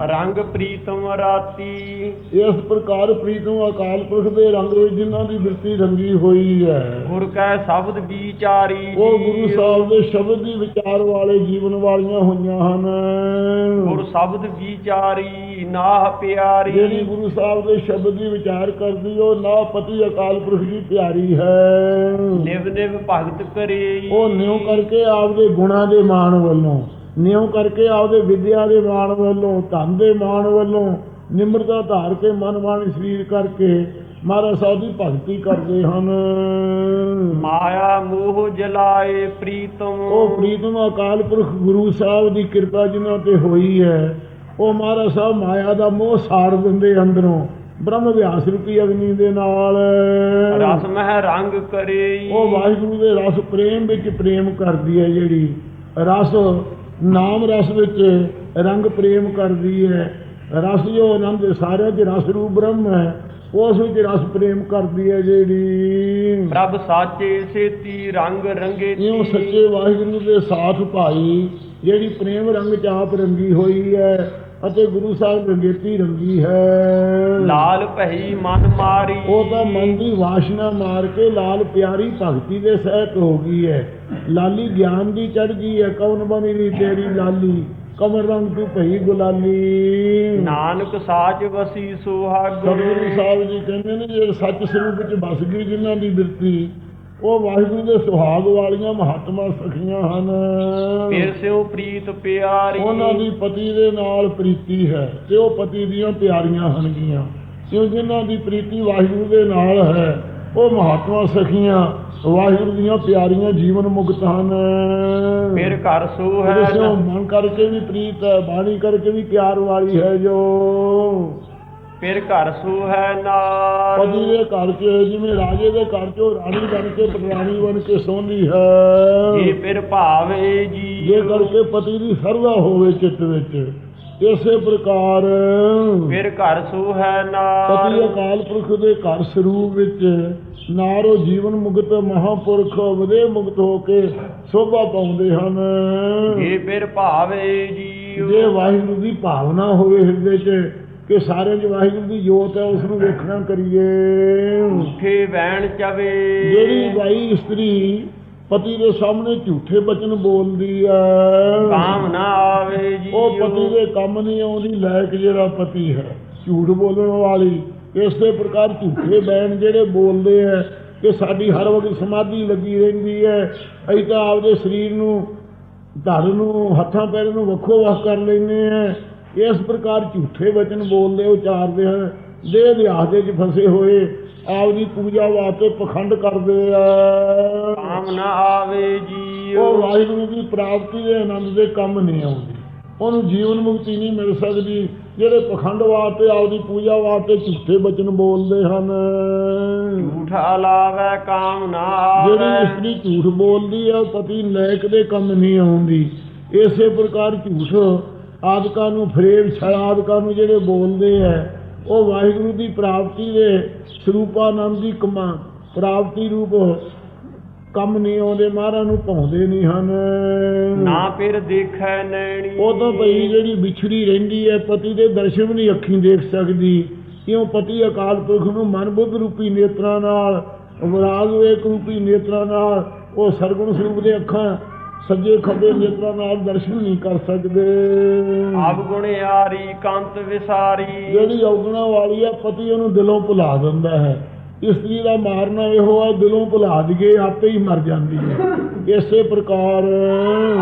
ਰੰਗ ਪ੍ਰੀਤਮ ਰਾਤੀ। ਇਸ ਪ੍ਰਕਾਰ ਪ੍ਰੀਤਮ ਅਕਾਲ ਪੁਰਖ ਦੇ ਰੰਗ ਵਿੱਚ ਜਿਨ੍ਹਾਂ ਦੀ ਬਿਰਤੀ ਰੰਗੀ ਹੋਈ ਹੈ। ਗੁਰ ਕੈ ਸ਼ਬਦ ਵਿਚਾਰੀ ਉਹ। ਗੁਰੂ ਸਾਹਿਬ ਦੇ ਸ਼ਬਦ ਦੀ ਵਿਚਾਰ ਵਾਲੇ ਜੀਵਨ ਵਾਲੀਆਂ ਹੋਈਆਂ ਹਨ। ਗੁਰ ਸ਼ਬਦ ਵਿਚਾਰੀ ਨਾਹ ਪਿਆਰੀ। ਜਿਹੜੀ ਗੁਰੂ ਸਾਹਿਬ ਦੇ ਸ਼ਬਦ ਦੀ ਵਿਚਾਰ ਕਰਦੀ ਉਹ ਨਾ ਪਤੀ ਅਕਾਲ ਪੁਰਖ ਦੀ ਪਿਆਰੀ ਹੈ। ਨਿਵ ਨਿਵ ਭਗਤ ਕਰੇ। ਉਹ ਨਿਉ ਕਰਕੇ ਆਪਦੇ ਗੁਣਾਂ ਦੇ ਮਾਣ ਵੱਲੋਂ ਨਿਉ ਕਰਕੇ ਆਪਦੇ ਵਿਦਿਆ ਦੇ ਮਾਣ ਵੱਲੋਂ ਧਨ ਦੇ ਮਾਣ ਵੱਲੋਂ ਨਿਮਰਤਾ ਧਾਰ ਕੇ ਮਨ ਮਾਨ ਸਰੀਰ ਕਰਕੇ ਮਹਾਰਾਜ ਸਾਹਿਬ ਦੀ ਭਗਤੀ ਕਰਦੇ ਹਨ। ਮਾਇਆ ਮੋਹ ਜਲਾਏ ਪ੍ਰੀਤਮ। ਉਹ ਪ੍ਰੀਤਮ ਅਕਾਲ ਪੁਰਖ ਗੁਰੂ ਸਾਹਿਬ ਦੀ ਕਿਰਪਾ ਜਿਨ੍ਹਾਂ ਤੇ ਹੋਈ ਹੈ ਉਹ ਮਹਾਰਾਜ ਸਾਹਿਬ ਮਾਇਆ ਦਾ ਮੋਹ ਸਾੜ ਦਿੰਦੇ ਅੰਦਰੋਂ ਬ੍ਰਹਮ ਵਿਆਸ ਰੂਪੀ ਅਗਨੀ ਦੇ ਨਾਲ। ਰਸ ਮਹਿ ਰੰਗ ਕਰੇ ਉਹ ਵਾਹਿਗੁਰੂ ਦੇ ਰਸ ਪ੍ਰੇਮ ਵਿੱਚ ਪ੍ਰੇਮ ਕਰਦੀ ਹੈ ਜਿਹੜੀ ਰਸ ਨਾਮ ਰਸ ਵਿੱਚ ਰੰਗ ਪ੍ਰੇਮ ਕਰਦੀ ਹੈ। ਰਸ ਜੋ ਆਨੰਦ ਸਾਰਿਆਂ 'ਚ ਰਸ ਰੂਪ ਬ੍ਰਹਮ ਹੈ ਉਸ ਵਿੱਚ ਰਸ ਪ੍ਰੇਮ ਕਰਦੀ ਹੈ ਜਿਹੜੀ ਪ੍ਰਭ ਸਾਚੇ ਸੇਤੀ ਰੰਗ ਰੰਗੇ ਇਉਂ ਸੱਚੇ ਵਾਹਿਗੁਰੂ ਦੇ ਸਾਥ ਭਾਈ ਜਿਹੜੀ ਪ੍ਰੇਮ ਰੰਗ ਚ ਆਪ ਰੰਗੀ ਹੋਈ ਹੈ ਅਤੇ ਗੁਰੂ ਸਾਹਿਬ ਰੰਗੇਤੀ ਰੰਗੀ ਹੈ। ਲਾਲ ਭਈ ਮਨ ਮਾਰੀ। ਉਹ ਤਾਂ ਮਨ ਦੀ ਵਾਸ਼ਨਾ ਮਾਰ ਕੇ ਲਾਲ ਪਿਆਰੀ ਭਗਤੀ ਦੇ ਸਹਿਤ ਹੋ ਗਈ ਹੈ। ਲਾਲੀ ਗਿਆਨ ਦੀ ਚੜ ਗਈ ਹੈ। ਕੌਣ ਬਣੀ ਨੀ ਤੇਰੀ ਲਾਲੀ? ਕਮਰ ਰੰਗ ਤੂੰ ਭਈ ਗੁਲਾਲੀ। ਨਾਨਕ ਸਾਚ ਵਸੀ ਸੁਹਾਗ। ਸਤਿਗੁਰੂ ਸਾਹਿਬ ਜੀ ਕਹਿੰਦੇ ਨੇ ਜੇ ਸੱਚ ਸਰੂਪ ਵਿੱਚ ਵਸ ਗਈ ਜਿਨ੍ਹਾਂ ਦੀ ਬਿਰਤੀ ਉਹ ਵਾਹਿਗੁਰੂ ਦੇ ਸੁਹਾਗ ਵਾਲੀਆਂ ਮਹਾਤਮਾ ਸਖੀਆਂ ਹਨ। ਫਿਰ ਸਿਉ ਪ੍ਰੀਤ ਪਿਆਰੀ। ਉਹਨਾਂ ਦੀ ਪਤੀ ਦੇ ਨਾਲ ਪ੍ਰੀਤੀ ਹੈ ਤੇ ਉਹ ਪਤੀ ਦੀਆਂ ਪਿਆਰੀਆਂ ਹਨਗੀਆਂ ਕਿਉਂ ਜਿਨ੍ਹਾਂ ਦੀ ਪ੍ਰੀਤੀ ਵਾਹਿਗੁਰੂ ਦੇ ਨਾਲ ਹੈ ਉਹ ਮਹਾਤਮਾ ਸਖੀਆਂ ਵਾਹਿਗੁਰੂ ਦੀਆਂ ਪਿਆਰੀਆਂ ਜੀਵਨ ਮੁਕਤ ਹਨ। ਫਿਰ ਘਰ ਸੋ ਹੈ ਸਿਓ ਮਨ ਕਰਕੇ ਵੀ ਪ੍ਰੀਤ ਹੈ ਬਾਣੀ ਕਰਕੇ ਵੀ ਪਿਆਰ ਵਾਲੀ ਹੈ ਜੋ। ਫਿਰ ਘਰ ਸੋ ਹੈ ਨਾਲ। ਪਤੀ ਦੇ ਘਰ 'ਚ ਜਿਵੇਂ ਰਾਜੇ ਦੇ ਘਰ 'ਚ ਰਾਣੀ ਬਣ ਕੇ ਪਟਰਾਣੀ ਬਣ ਕੇ ਸੋਹਣੀ ਇਹ ਹੈ ਫਿਰ ਭਾਵੇ ਜੀ ਜੇ ਕਰਕੇ ਪਤੀ ਦੀ ਸਰਦਾ ਹੋਵੇ ਚਿੱਤ ਵਿੱਚ ਇਸੇ ਪ੍ਰਕਾਰ। ਫਿਰ ਘਰ ਸੋ ਹੈ ਪਤੀ ਨਾਲ ਅਕਾਲ ਪੁਰਖ ਦੇ ਘਰ ਸਰੂਪ ਵਿੱਚ ਨਾਰੋ ਜੀਵਨ ਮੁਕਤ ਮਹਾਪੁਰਖ ਵਦੇ ਮੁਕਤ ਹੋ ਕੇ ਸੋਭਾ ਪਾਉਂਦੇ ਹਨ। ਇਹ ਫਿਰ ਭਾਵੇ ਜੀ ਜੇ ਵਾਹਿਗੁਰੂ ਦੀ ਭਾਵਨਾ ਹੋਵੇ ਹਿਰਦੇ 'ਚ ਕਿ ਸਾਰਿਆਂ 'ਚ ਵਾਹਿਗੁਰੂ ਦੀ ਜੋਤ ਹੈ ਉਸ ਨੂੰ ਵੇਖਣਾ ਕਰੀਏ। ਝੂਠੇ ਵੈਣ ਚਵੇ ਜਿਹੜੀ ਬਾਈ ਇਸਤਰੀ ਪਤੀ ਦੇ ਸਾਹਮਣੇ ਝੂਠੇ ਬਚਨ ਬੋਲਦੀ ਹੈ। ਕਾਮ ਨਾ ਆਵੇ ਜੀ ਉਹ ਪਤੀ ਦੇ ਕੰਮ ਨਹੀਂ ਆਉਂਦੀ ਲਾਇਕ ਜਿਹੜਾ ਪਤੀ ਹੈ ਝੂਠ ਬੋਲਣ ਵਾਲੀ। ਇਸੇ ਪ੍ਰਕਾਰ ਝੂਠੇ ਬੈਣ ਜਿਹੜੇ ਬੋਲਦੇ ਹੈ ਕਿ ਸਾਡੀ ਹਰ ਵਕਤ ਸਮਾਧੀ ਲੱਗੀ ਰਹਿੰਦੀ ਹੈ। ਅਸੀਂ ਤਾਂ ਆਪਦੇ ਸਰੀਰ ਨੂੰ ਧਰ ਨੂੰ ਹੱਥਾਂ ਪੈਰਾਂ ਨੂੰ ਵੱਖੋ ਵੱਖ ਕਰ ਲੈਂਦੇ ਆ ਇਸ ਪ੍ਰਕਾਰ ਝੂਠੇ ਵਚਨ ਬੋਲਦੇ ਉਚਾਰਦੇ ਹਨ। ਦੇਹ ਦੇ ਚ ਫਸੇ ਹੋਏ ਆਪਦੀ ਪੂਜਾ ਵਾਸਤੇ ਪਖੰਡ ਕਰਦੇ ਆ। ਕਾਮ ਨਾ ਆਵੇ ਜੀ ਉਹ ਵਾਹਿਗੁਰੂ ਦੀ ਪ੍ਰਾਪਤੀ ਦੇ ਆਨੰਦ ਦੇ ਕੰਮ ਨਹੀਂ ਆਉਂਦੀ। ਉਹਨੂੰ ਜੀਵਨ ਮੁਕਤੀ ਨਹੀਂ ਮਿਲ ਸਕਦੀ ਜਿਹੜੇ ਪਖੰਡ ਵਾਸਤੇ ਆਪਦੀ ਪੂਜਾ ਵਾਸਤੇ ਝੂਠੇ ਬਚਨ ਬੋਲਦੇ ਹਨ। ਝੂਠਾ ਲਾਵੇ ਕਾਮ ਨਾ ਜਿਹੜੀ ਇਸਤਰੀ ਝੂਠ ਬੋਲਦੀ ਉਹ ਪਤੀ ਲਾਇਕ ਦੇ ਕੰਮ ਨਹੀਂ ਆਉਂਦੀ। ਇਸੇ ਪ੍ਰਕਾਰ ਝੂਠ ਆਦਿਕਾਂ ਨੂੰ ਫਰੇਬ ਛਲਾਦਕਾਂ ਨੂੰ ਜਿਹੜੇ ਬੋਲਦੇ ਹੈ ਉਹ ਵਾਹਿਗੁਰੂ ਦੀ ਪ੍ਰਾਪਤੀ ਦੇ ਸਰੂਪਾਨੰਦ ਦੀ ਕਮਾ ਪ੍ਰਾਪਤੀ ਰੂਪ ਕੰਮ ਨਹੀਂ ਆਉਂਦੇ ਮਹਾਰਾਜ ਨੂੰ ਪਾਉਂਦੇ ਨਹੀਂ ਹਨ। ਨਾ ਫਿਰ ਦੇਖੈ ਨੈਣੀ। ਉਹ ਤਾਂ ਭਈ ਜਿਹੜੀ ਵਿਛੜੀ ਰਹਿੰਦੀ ਹੈ ਪਤੀ ਦੇ ਦਰਸ਼ਨ ਨਹੀਂ ਅੱਖੀਂ ਦੇਖ ਸਕਦੀ। ਕਿਉਂ? ਪਤੀ ਅਕਾਲ ਪੁਰਖ ਨੂੰ ਮਨ ਬੁੱਧ ਰੂਪੀ ਨੇਤਰਾਂ ਨਾਲ ਵਿਰਾਗ ਵੇਕ ਰੂਪੀ ਨੇਤਰਾਂ ਨਾਲ ਉਹ ਸਰਗੁਣ ਸਰੂਪ ਦੇ ਅੱਖਾਂ ਸੱਜੇ ਖੱਬੇ ਨੇਤਰਾਂ ਨਾਲ ਦਰਸ਼ਨ ਨਹੀਂ ਕਰ ਸਕਦੇ। ਆਪ ਗੁਣਿਆਰੀ ਕੰਤ ਵਿਸਾਰੀ। ਜਿਹੜੀ ਔਗਣਾ ਵਾਲੀ ਹੈ ਪਤੀ ਉਹਨੂੰ ਦਿਲੋਂ ਭੁਲਾ ਦਿੰਦਾ ਹੈ। ਇਸਤਰੀ ਦਾ ਮਾਰਨਾ ਇਹੋ ਹੈ ਦਿਲੋਂ ਭੁਲਾ ਦਈਏ ਆਪੇ ਹੀ ਮਰ ਜਾਂਦੀ ਹੈ। ਇਸੇ ਪ੍ਰਕਾਰ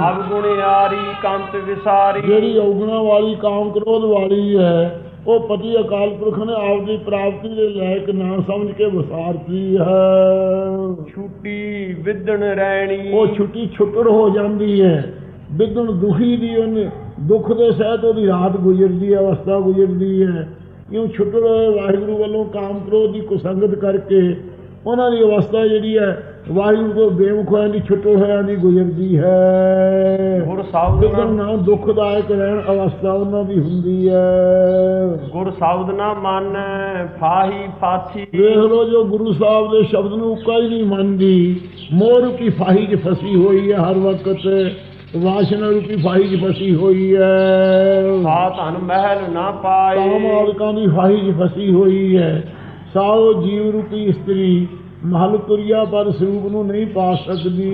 ਆਪ ਗੁਣਿਆਰੀ ਕੰਤ ਵਿਸਾਰੀ। ਜਿਹੜੀ ਔਗਣਾ ਵਾਲੀ ਕਾਮ ਕ੍ਰੋਧ ਵਾਲੀ ਹੈ ਉਹ ਪਤੀ ਅਕਾਲ ਪੁਰਖ ਨੇ ਆਪਦੀ ਪ੍ਰਾਪਤੀ ਦੇ ਲਾਇਕ ਨਾ ਸਮਝ ਕੇ ਵਿਸਾਰਤੀ ਹੈ। ਛੁੱਟੀ ਵਿਦਣ ਰਹਿਣੀ ਉਹ ਛੁੱਟੀ ਛੁੱਟੜ ਹੋ ਜਾਂਦੀ ਹੈ। ਵਿਦਨ ਦੁਖੀ ਦੀ ਉਹਨੇ ਦੁੱਖ ਦੇ ਸਹਿਤ ਉਹਦੀ ਰਾਤ ਗੁਜ਼ਰਦੀ ਹੈ ਅਵਸਥਾ ਗੁਜ਼ਰਦੀ ਹੈ। ਕਿਉਂ ਛੁੱਟੜ ਵਾਹਿਗੁਰੂ ਵੱਲੋਂ ਕਾਮ ਕ੍ਰੋਧ ਦੀ ਕੁਸੰਗਤ ਕਰਕੇ ਉਹਨਾਂ ਦੀ ਅਵਸਥਾ ਜਿਹੜੀ ਹੈ ਵਾਹਿਗੁਰੂ ਤੋਂ ਬੇਮੁਖ ਹੋਇਆਂ ਦੀ ਛੁੱਟੜ ਹੋਇਆਂ ਦੀ ਗੁਜ਼ਰਦੀ ਹੈ। ਗੁਰ ਸਾਬਦ ਵਿਦਨ ਨਾ ਦੁਖਦਾਇਕ ਰਹਿਣ ਅਵਸਥਾ ਉਹਨਾਂ ਦੀ ਹੁੰਦੀ ਹੈ। ਗੁਰ ਸਾਬਦ ਨਾ ਮਨ ਫਾਹੀ ਫਾਥੀ। ਵੇਖ ਲੋ ਜੋ ਗੁਰੂ ਸਾਹਿਬ ਦੇ ਸ਼ਬਦ ਨੂੰ ਉੱਕਾ ਹੀ ਨਹੀਂ ਮੰਨਦੀ। ਮੋਹ ਕੀ ਫਾਹੀ 'ਚ ਫਸੀ ਹੋਈ ਹੈ ਹਰ ਵਕਤ। ਵਾਸ਼ਨਾ ਰੂਪੀ ਫਾਹੀ 'ਚ ਫਸੀ ਹੋਈ ਹੈ। ਸਾ ਧਨ ਮਹਿਲ ਨਾ ਪਾਏ। ਕਾਮ ਮਾਲਕਾਂ ਦੀ ਫਾਹੀ 'ਚ ਫਸੀ ਹੋਈ ਹੈ। ਸਾਓ ਜੀਵ ਰੂਪੀ ਇਸਤਰੀ ਮਹਲ ਤੁਰਿਆ ਪਰ ਸਰੂਪ ਨੂੰ ਨਹੀਂ ਪਾ ਸਕਦੀ।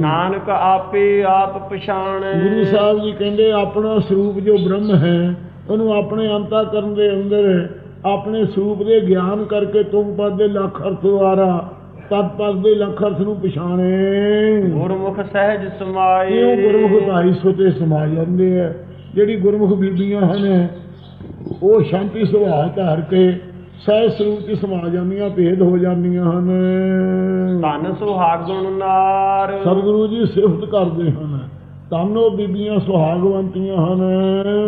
ਨਾਨਕ ਆਪੇ ਆਪ ਪਛਾਣ। ਗੁਰੂ ਸਾਹਿਬ ਜੀ ਕਹਿੰਦੇ ਆਪਣਾ ਸਰੂਪ ਜੋ ਬ੍ਰਹਮ ਹੈ ਉਹਨੂੰ ਆਪਣੇ ਅੰਤਾ ਕਰਨ ਦੇ ਅੰਦਰ ਆਪਣੇ ਸਰੂਪ ਦੇ ਗਿਆਨ ਕਰਕੇ ਤੁਮ ਪਦ ਦੇ ਲੱਖ ਅਰਥ ਦੁਆਰਾ ਤਤ ਪਦ ਦੇ ਲੱਖ ਅਰਥ ਨੂੰ ਪਛਾਣੇ। ਗੁਰਮੁਖ ਸਹਿਜ ਸਮਾਏ। ਕਿਉਂ ਗੁਰਮੁਖ ਢਾਈ ਸੌ ਤੇ ਸਮਾ ਜਾਂਦੇ ਆ? ਜਿਹੜੀ ਗੁਰਮੁਖ ਬੀਬੀਆਂ ਹਨ ਉਹ ਸ਼ਾਂਤੀ ਸੁਭਾਅ ਧਾਰ ਕੇ ਸਹਿ ਸਰੂਪ ਚ ਸਮਾ ਜਾਂਦੀਆਂ ਭੇਦ ਹੋ ਜਾਂਦੀਆਂ ਹਨ। ਧਨ ਸੁਹਾਗਣ ਨਾਰ। ਸਤਿਗੁਰੂ ਜੀ ਸਿਫਤ ਕਰਦੇ ਹਨ। ਤਾਨੋ ਬੀਬੀਆਂ ਸੁਹਾਗਵੰਤੀਆਂ ਹਨ।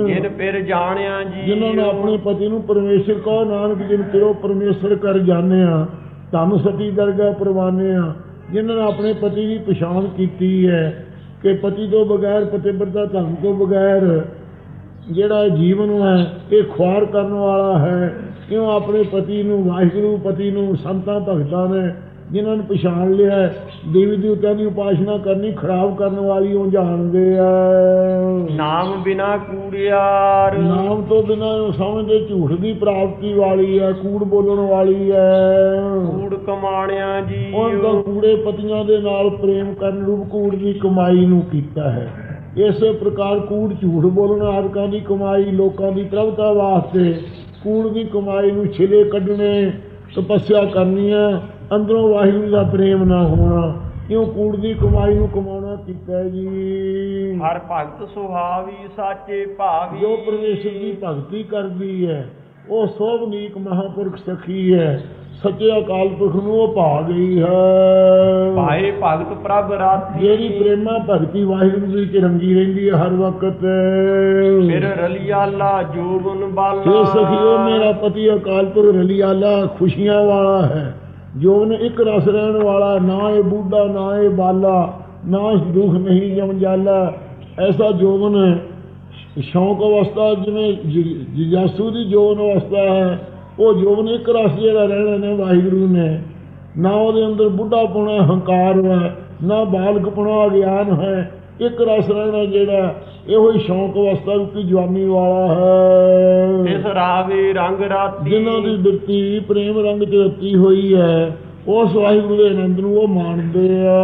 ਜਿਨ ਫਿਰ ਜਾਣਿਆ ਜੀ ਜਿਨ੍ਹਾਂ ਨੇ ਆਪਣੇ ਪਤੀ ਨੂੰ ਪਰਮੇਸ਼ਰ ਕਹੋ ਨਾਨਕ ਜਿਨ ਕਿਰੋ ਪਰਮੇਸ਼ਰ ਕਰ ਜਾਣਿਆ ਧੰਨ ਸਤੀ ਦਰਗਾਹ ਪ੍ਰਵਾਨੇ ਆ ਜਿਨ੍ਹਾਂ ਨੇ ਆਪਣੇ ਪਤੀ ਦੀ ਪਛਾਣ ਕੀਤੀ ਹੈ ਕਿ ਪਤੀ ਤੋਂ ਬਗੈਰ ਪਤਿਵਰਤਾ ਧਨ ਤੋਂ ਬਗੈਰ ਜਿਹੜਾ ਜੀਵਨ ਹੈ ਇਹ ਖੁਆਰ ਕਰਨ ਵਾਲਾ ਹੈ। ਕਿਉਂ ਆਪਣੇ ਪਤੀ ਨੂੰ ਵਾਹਿਗੁਰੂ ਪਤੀ ਨੂੰ ਸੰਤਾਂ ਭਗਤਾਂ ਨੇ ਜਿਨ੍ਹਾਂ ਨੇ ਪਛਾਣ ਲਿਆ ਦੇਵੀ ਦੇਵਤਿਆਂ ਦੀ ਉਪਾਸਨਾ ਕਰਨੀ ਖਰਾਬ ਕਰਨ ਵਾਲੀ ਉਹ ਜਾਣਦੇ ਆ। ਨਾਮ ਬਿਨਾ ਕੂੜਿਆਰ ਨਾਮ ਤੋਂ ਬਿਨਾਂ ਉਹ ਸਮਝਦੇ ਝੂਠ ਦੀ ਪ੍ਰਾਪਤੀ ਵਾਲੀ ਹੈ ਕੂੜ ਬੋਲਣ ਵਾਲੀ ਹੈ। ਕੂੜ ਕਮਾਣਿਆ ਜੀ ਉਹਨਾਂ ਕੂੜੇ ਪਤੀਆਂ ਦੇ ਨਾਲ ਪ੍ਰੇਮ ਕਰਨ ਰੂਪ ਕੂੜ ਦੀ ਕਮਾਈ ਨੂੰ ਕੀਤਾ ਹੈ। ਇਸੇ ਪ੍ਰਕਾਰ ਕੂੜ ਝੂਠ ਬੋਲਣ ਆਦਿਕਾਂ ਦੀ ਕਮਾਈ ਲੋਕਾਂ ਦੀ ਪ੍ਰਭਤਾ ਵਾਸਤੇ ਕੂੜ ਦੀ ਕਮਾਈ ਨੂੰ ਛਿਲੇ ਕੱਢਣੇ ਤਪੱਸਿਆ ਕਰਨੀ ਹੈ ਅੰਦਰੋਂ ਵਾਹਿਗੁਰੂ ਦਾ ਪ੍ਰੇਮ ਨਾ ਹੋਣਾ। ਕਿਉਂ ਕੂੜ ਦੀ ਕਮਾਈ ਨੂੰ ਕਮਾਉਣਾ ਕੀਤਾ ਜੀ? ਹਰ ਭਗਤ ਸੁਹਾਵੀ ਸਾਚੇ ਭਾਵੀ। ਜੋ ਪਰਮੇਸ਼ਰ ਦੀ ਭਗਤੀ ਕਰਦੀ ਹੈ ਉਹ ਸੋਭਨੀਕ ਮਹਾਪੁਰਖ ਸਖੀ ਹੈ। ਸੱਚੇ ਅਕਾਲ ਪੁਰਖ ਨੂੰ ਉਹ ਭਾ ਗਈ ਹੈ ਭਾਏ ਭਗਤ ਪ੍ਰਭ ਰਾਤੀ ਜਿਹੜੀ ਪ੍ਰੇਮਾ ਭਗਤੀ ਵਾਹਿਗੁਰੂ ਦੀ ਚ ਰੰਗੀ ਰਹਿੰਦੀ ਹੈ ਹਰ ਵਕਤ ਫਿਰ ਰਲੀਆਲਾ ਜੋਬਨ ਬਾਲਾ ਇਹ ਸਖੀਓ ਮੇਰਾ ਪਤੀ ਅਕਾਲ ਪੁਰਖ ਰਲੀਆਲਾ ਖੁਸ਼ੀਆਂ ਵਾਲਾ ਹੈ ਜੋਨ ਇੱਕ ਰਸ ਰਹਿਣ ਵਾਲਾ ਨਾ ਇਹ ਬੂਢਾ ਨਾ ਇਹ ਬਾਲਾ ਨਾ ਦੁੱਖ ਨਹੀਂ ਜਮਜਾਲਾ ਐਸਾ ਜੋਬਨ ਸ਼ੌਕ ਅਵਸਥਾ ਜਿਵੇਂ ਜਿ- ਜਿਜਾਸੂ ਦੀ ਜੋਨ ਅਵਸਥਾ ਹੈ ਉਹ ਜੋਬਨ ਇੱਕ ਰਸ ਜਿਹੜਾ ਰਹਿਣਾ ਨੇ ਵਾਹਿਗੁਰੂ ਨੇ। ਨਾ ਉਹਦੇ ਅੰਦਰ ਬੁੱਢਾਪੁਣਾ ਹੰਕਾਰ ਹੈ ਨਾ ਬਾਲਕਪੁਣਾ ਅਗਿਆਨ ਹੈ ਇੱਕ ਰਸ ਰਹਿਣਾ ਜਿਹੜਾ ਇਹੋ ਹੀ ਸ਼ੌਕ ਅਵਸਥਾ ਰੂਪੀ ਜਵਾਨੀ ਵਾਲਾ ਹੈ। ਇਸ ਰਾਵੇ ਰੰਗ ਰਾਤੀ। ਜਿਨ੍ਹਾਂ ਦੀ ਬਿਰਤੀ ਪ੍ਰੇਮ ਰੰਗ ਚ ਰਤੀ ਹੋਈ ਹੈ ਉਸ ਵਾਹਿਗੁਰੂ ਦੇ ਆਨੰਦ ਨੂੰ ਉਹ ਮਾਣਦੇ ਆ।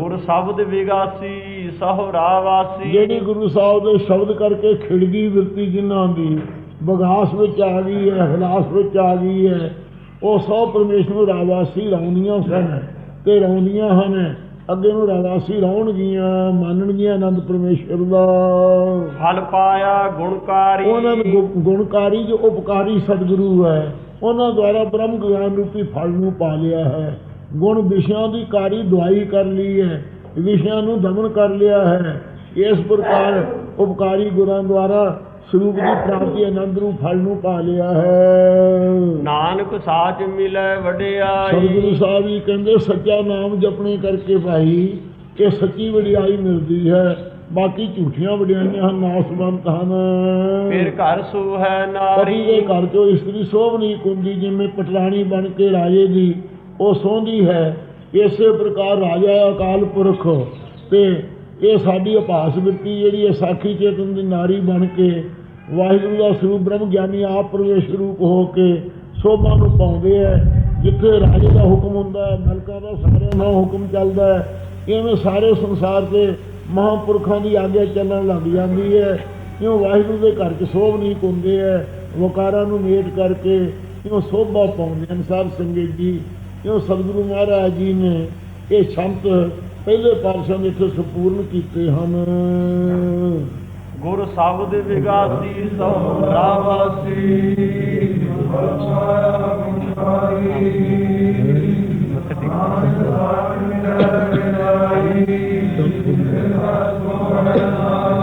ਗੁਰ ਸ਼ਬਦ ਵਿਗਾਸੀ ਸਹਰਾ ਵਾਸੀ। ਜਿਹੜੀ ਗੁਰੂ ਸਾਹਿਬ ਦੇ ਸ਼ਬਦ ਕਰਕੇ ਖਿੜ ਗਈ ਬਿਰਤੀ ਜਿਨ੍ਹਾਂ ਦੀ ਬਗਾਸ ਵਿੱਚ ਆ ਗਈ ਹੈ ਹਲਾਸ ਵਿੱਚ ਆ ਗਈ ਹੈ। ਉਹ ਸਭ ਪਰਮੇਸ਼ਰ ਨੂੰ ਰਾਵਾਸੀ ਰਾਉਂਦੀਆਂ ਸਨ ਤੇ ਰਾਉਂਦੀਆਂ ਹਨ। ਅੱਗੇ ਨੂੰ ਰਾਵਾਸੀ ਰਾਉਣਗੀਆਂ ਮੰਨਣਗੀਆਂ ਆਨੰਦ ਪਰਮੇਸ਼ਰ ਦਾ। ਫਲ ਪਾਇਆ ਗੁਣਕਾਰੀ ਉਹਨਾਂ ਨੂੰ ਗੁਣਕਾਰੀ ਜੋ ਉਪਕਾਰੀ ਸਤਿਗੁਰੂ ਹੈ ਉਹਨਾਂ ਦੁਆਰਾ ਬ੍ਰਹਮ ਗਿਆਨ ਰੂਪੀ ਫਲ ਨੂੰ ਪਾ ਲਿਆ ਹੈ। ਗੁਣ ਵਿਸ਼ਿਆਂ ਦੀ ਕਾਰੀ ਦਵਾਈ ਕਰ ਲਈ ਹੈ ਵਿਸ਼ਿਆਂ ਨੂੰ ਦਮਨ ਕਰ ਲਿਆ ਹੈ। ਇਸ ਪ੍ਰਕਾਰ ਉਪਕਾਰੀ ਗੁਰਾਂ ਦੁਆਰਾ ਸਰੂਪ ਦੀ ਪ੍ਰਾਪਤੀ ਆਨੰਦ ਨੂੰ ਫਲ ਨੂੰ ਪਾ ਲਿਆ ਹੈ। ਨਾਨਕ ਸਾਚ ਮਿਲੈ ਸਤਿਗੁਰੂ ਵਡਿਆਈ ਸਾਹਿਬ ਜੀ ਕਹਿੰਦੇ ਸੱਚਾ ਨਾਮ ਜਪਣੇ ਕਰਕੇ ਭਾਈ ਕਿ ਸੱਚੀ ਵਡਿਆਈ ਮਿਲਦੀ ਹੈ। ਬਾਕੀ ਝੂਠੀਆਂ ਵਡਿਆਈਆਂ ਹਨ ਨਾਸਵੰਤ ਹਨ। ਫਿਰ ਘਰ ਸੋ ਹੈ ਨਾਰੀ ਦੇ ਘਰ ਚੋਂ ਇਸਤਰੀ ਸੋਭਨੀ ਕੁੰਦੀ ਜਿਵੇਂ ਪਟਰਾਣੀ ਬਣ ਕੇ ਰਾਜੇ ਦੀ ਉਹ ਸੋਹੰਦੀ ਹੈ। ਇਸੇ ਪ੍ਰਕਾਰ ਰਾਜਾ ਅਕਾਲ ਪੁਰਖ ਤੇ ਇਹ ਸਾਡੀ ਅਭਾਸ ਬਿਰਤੀ ਜਿਹੜੀ ਹੈ ਸਾਖੀ ਚੇਤਨ ਦੀ ਨਾਰੀ ਬਣ ਕੇ ਵਾਹਿਗੁਰੂ ਦਾ ਸਰੂਪ ਬ੍ਰਹਮ ਗਿਆਨੀ ਆਪ ਪ੍ਰਵੇਸ਼ ਰੂਪ ਹੋ ਕੇ ਸੋਭਾ ਨੂੰ ਪਾਉਂਦੇ ਹੈ ਜਿੱਥੇ ਰਾਜੇ ਦਾ ਹੁਕਮ ਹੁੰਦਾ ਹੈ ਮਲਕਾਂ ਦਾ ਸਾਰਿਆਂ ਦਾ ਹੁਕਮ ਚੱਲਦਾ ਹੈ ਇਵੇਂ ਸਾਰੇ ਸੰਸਾਰ ਤੇ ਮਹਾਂਪੁਰਖਾਂ ਦੀ ਆਗਿਆ ਚੱਲਣ ਲੱਗ ਜਾਂਦੀ ਹੈ ਕਿਉਂ ਵਾਹਿਗੁਰੂ ਦੇ ਘਰ 'ਚ ਸੋਭ ਨਹੀਂ ਕੁੰਦੇ ਹੈ ਵਕਾਰਾਂ ਨੂੰ ਮੇਟ ਕਰਕੇ ਕਿਉਂ ਸੋਭਾ ਪਾਉਂਦੇ ਹਨ ਸਾਹਿਬ ਸੰਗਤ ਜੀ? ਕਿਉਂ ਸਤਿਗੁਰੂ ਮਹਾਰਾਜ ਜੀ ਨੇ ਇਹ ਸ਼ੰਤ ਪਹਿਲੇ ਪਾਤਸ਼ਾਹ ਦੇ ਇੱਥੇ ਸੰਪੂਰਨ ਕੀਤੇ ਹਨ? ਗੁਰ ਸ਼ਬਦ ਵਿਗਾਸੀ ਸਭ ਰਾਵਾਸੀ।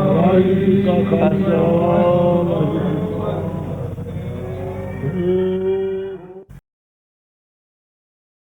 ਵਾਹਿਗੁਰੂ ਜੀ ਕਾ ਖਾਲਸਾ।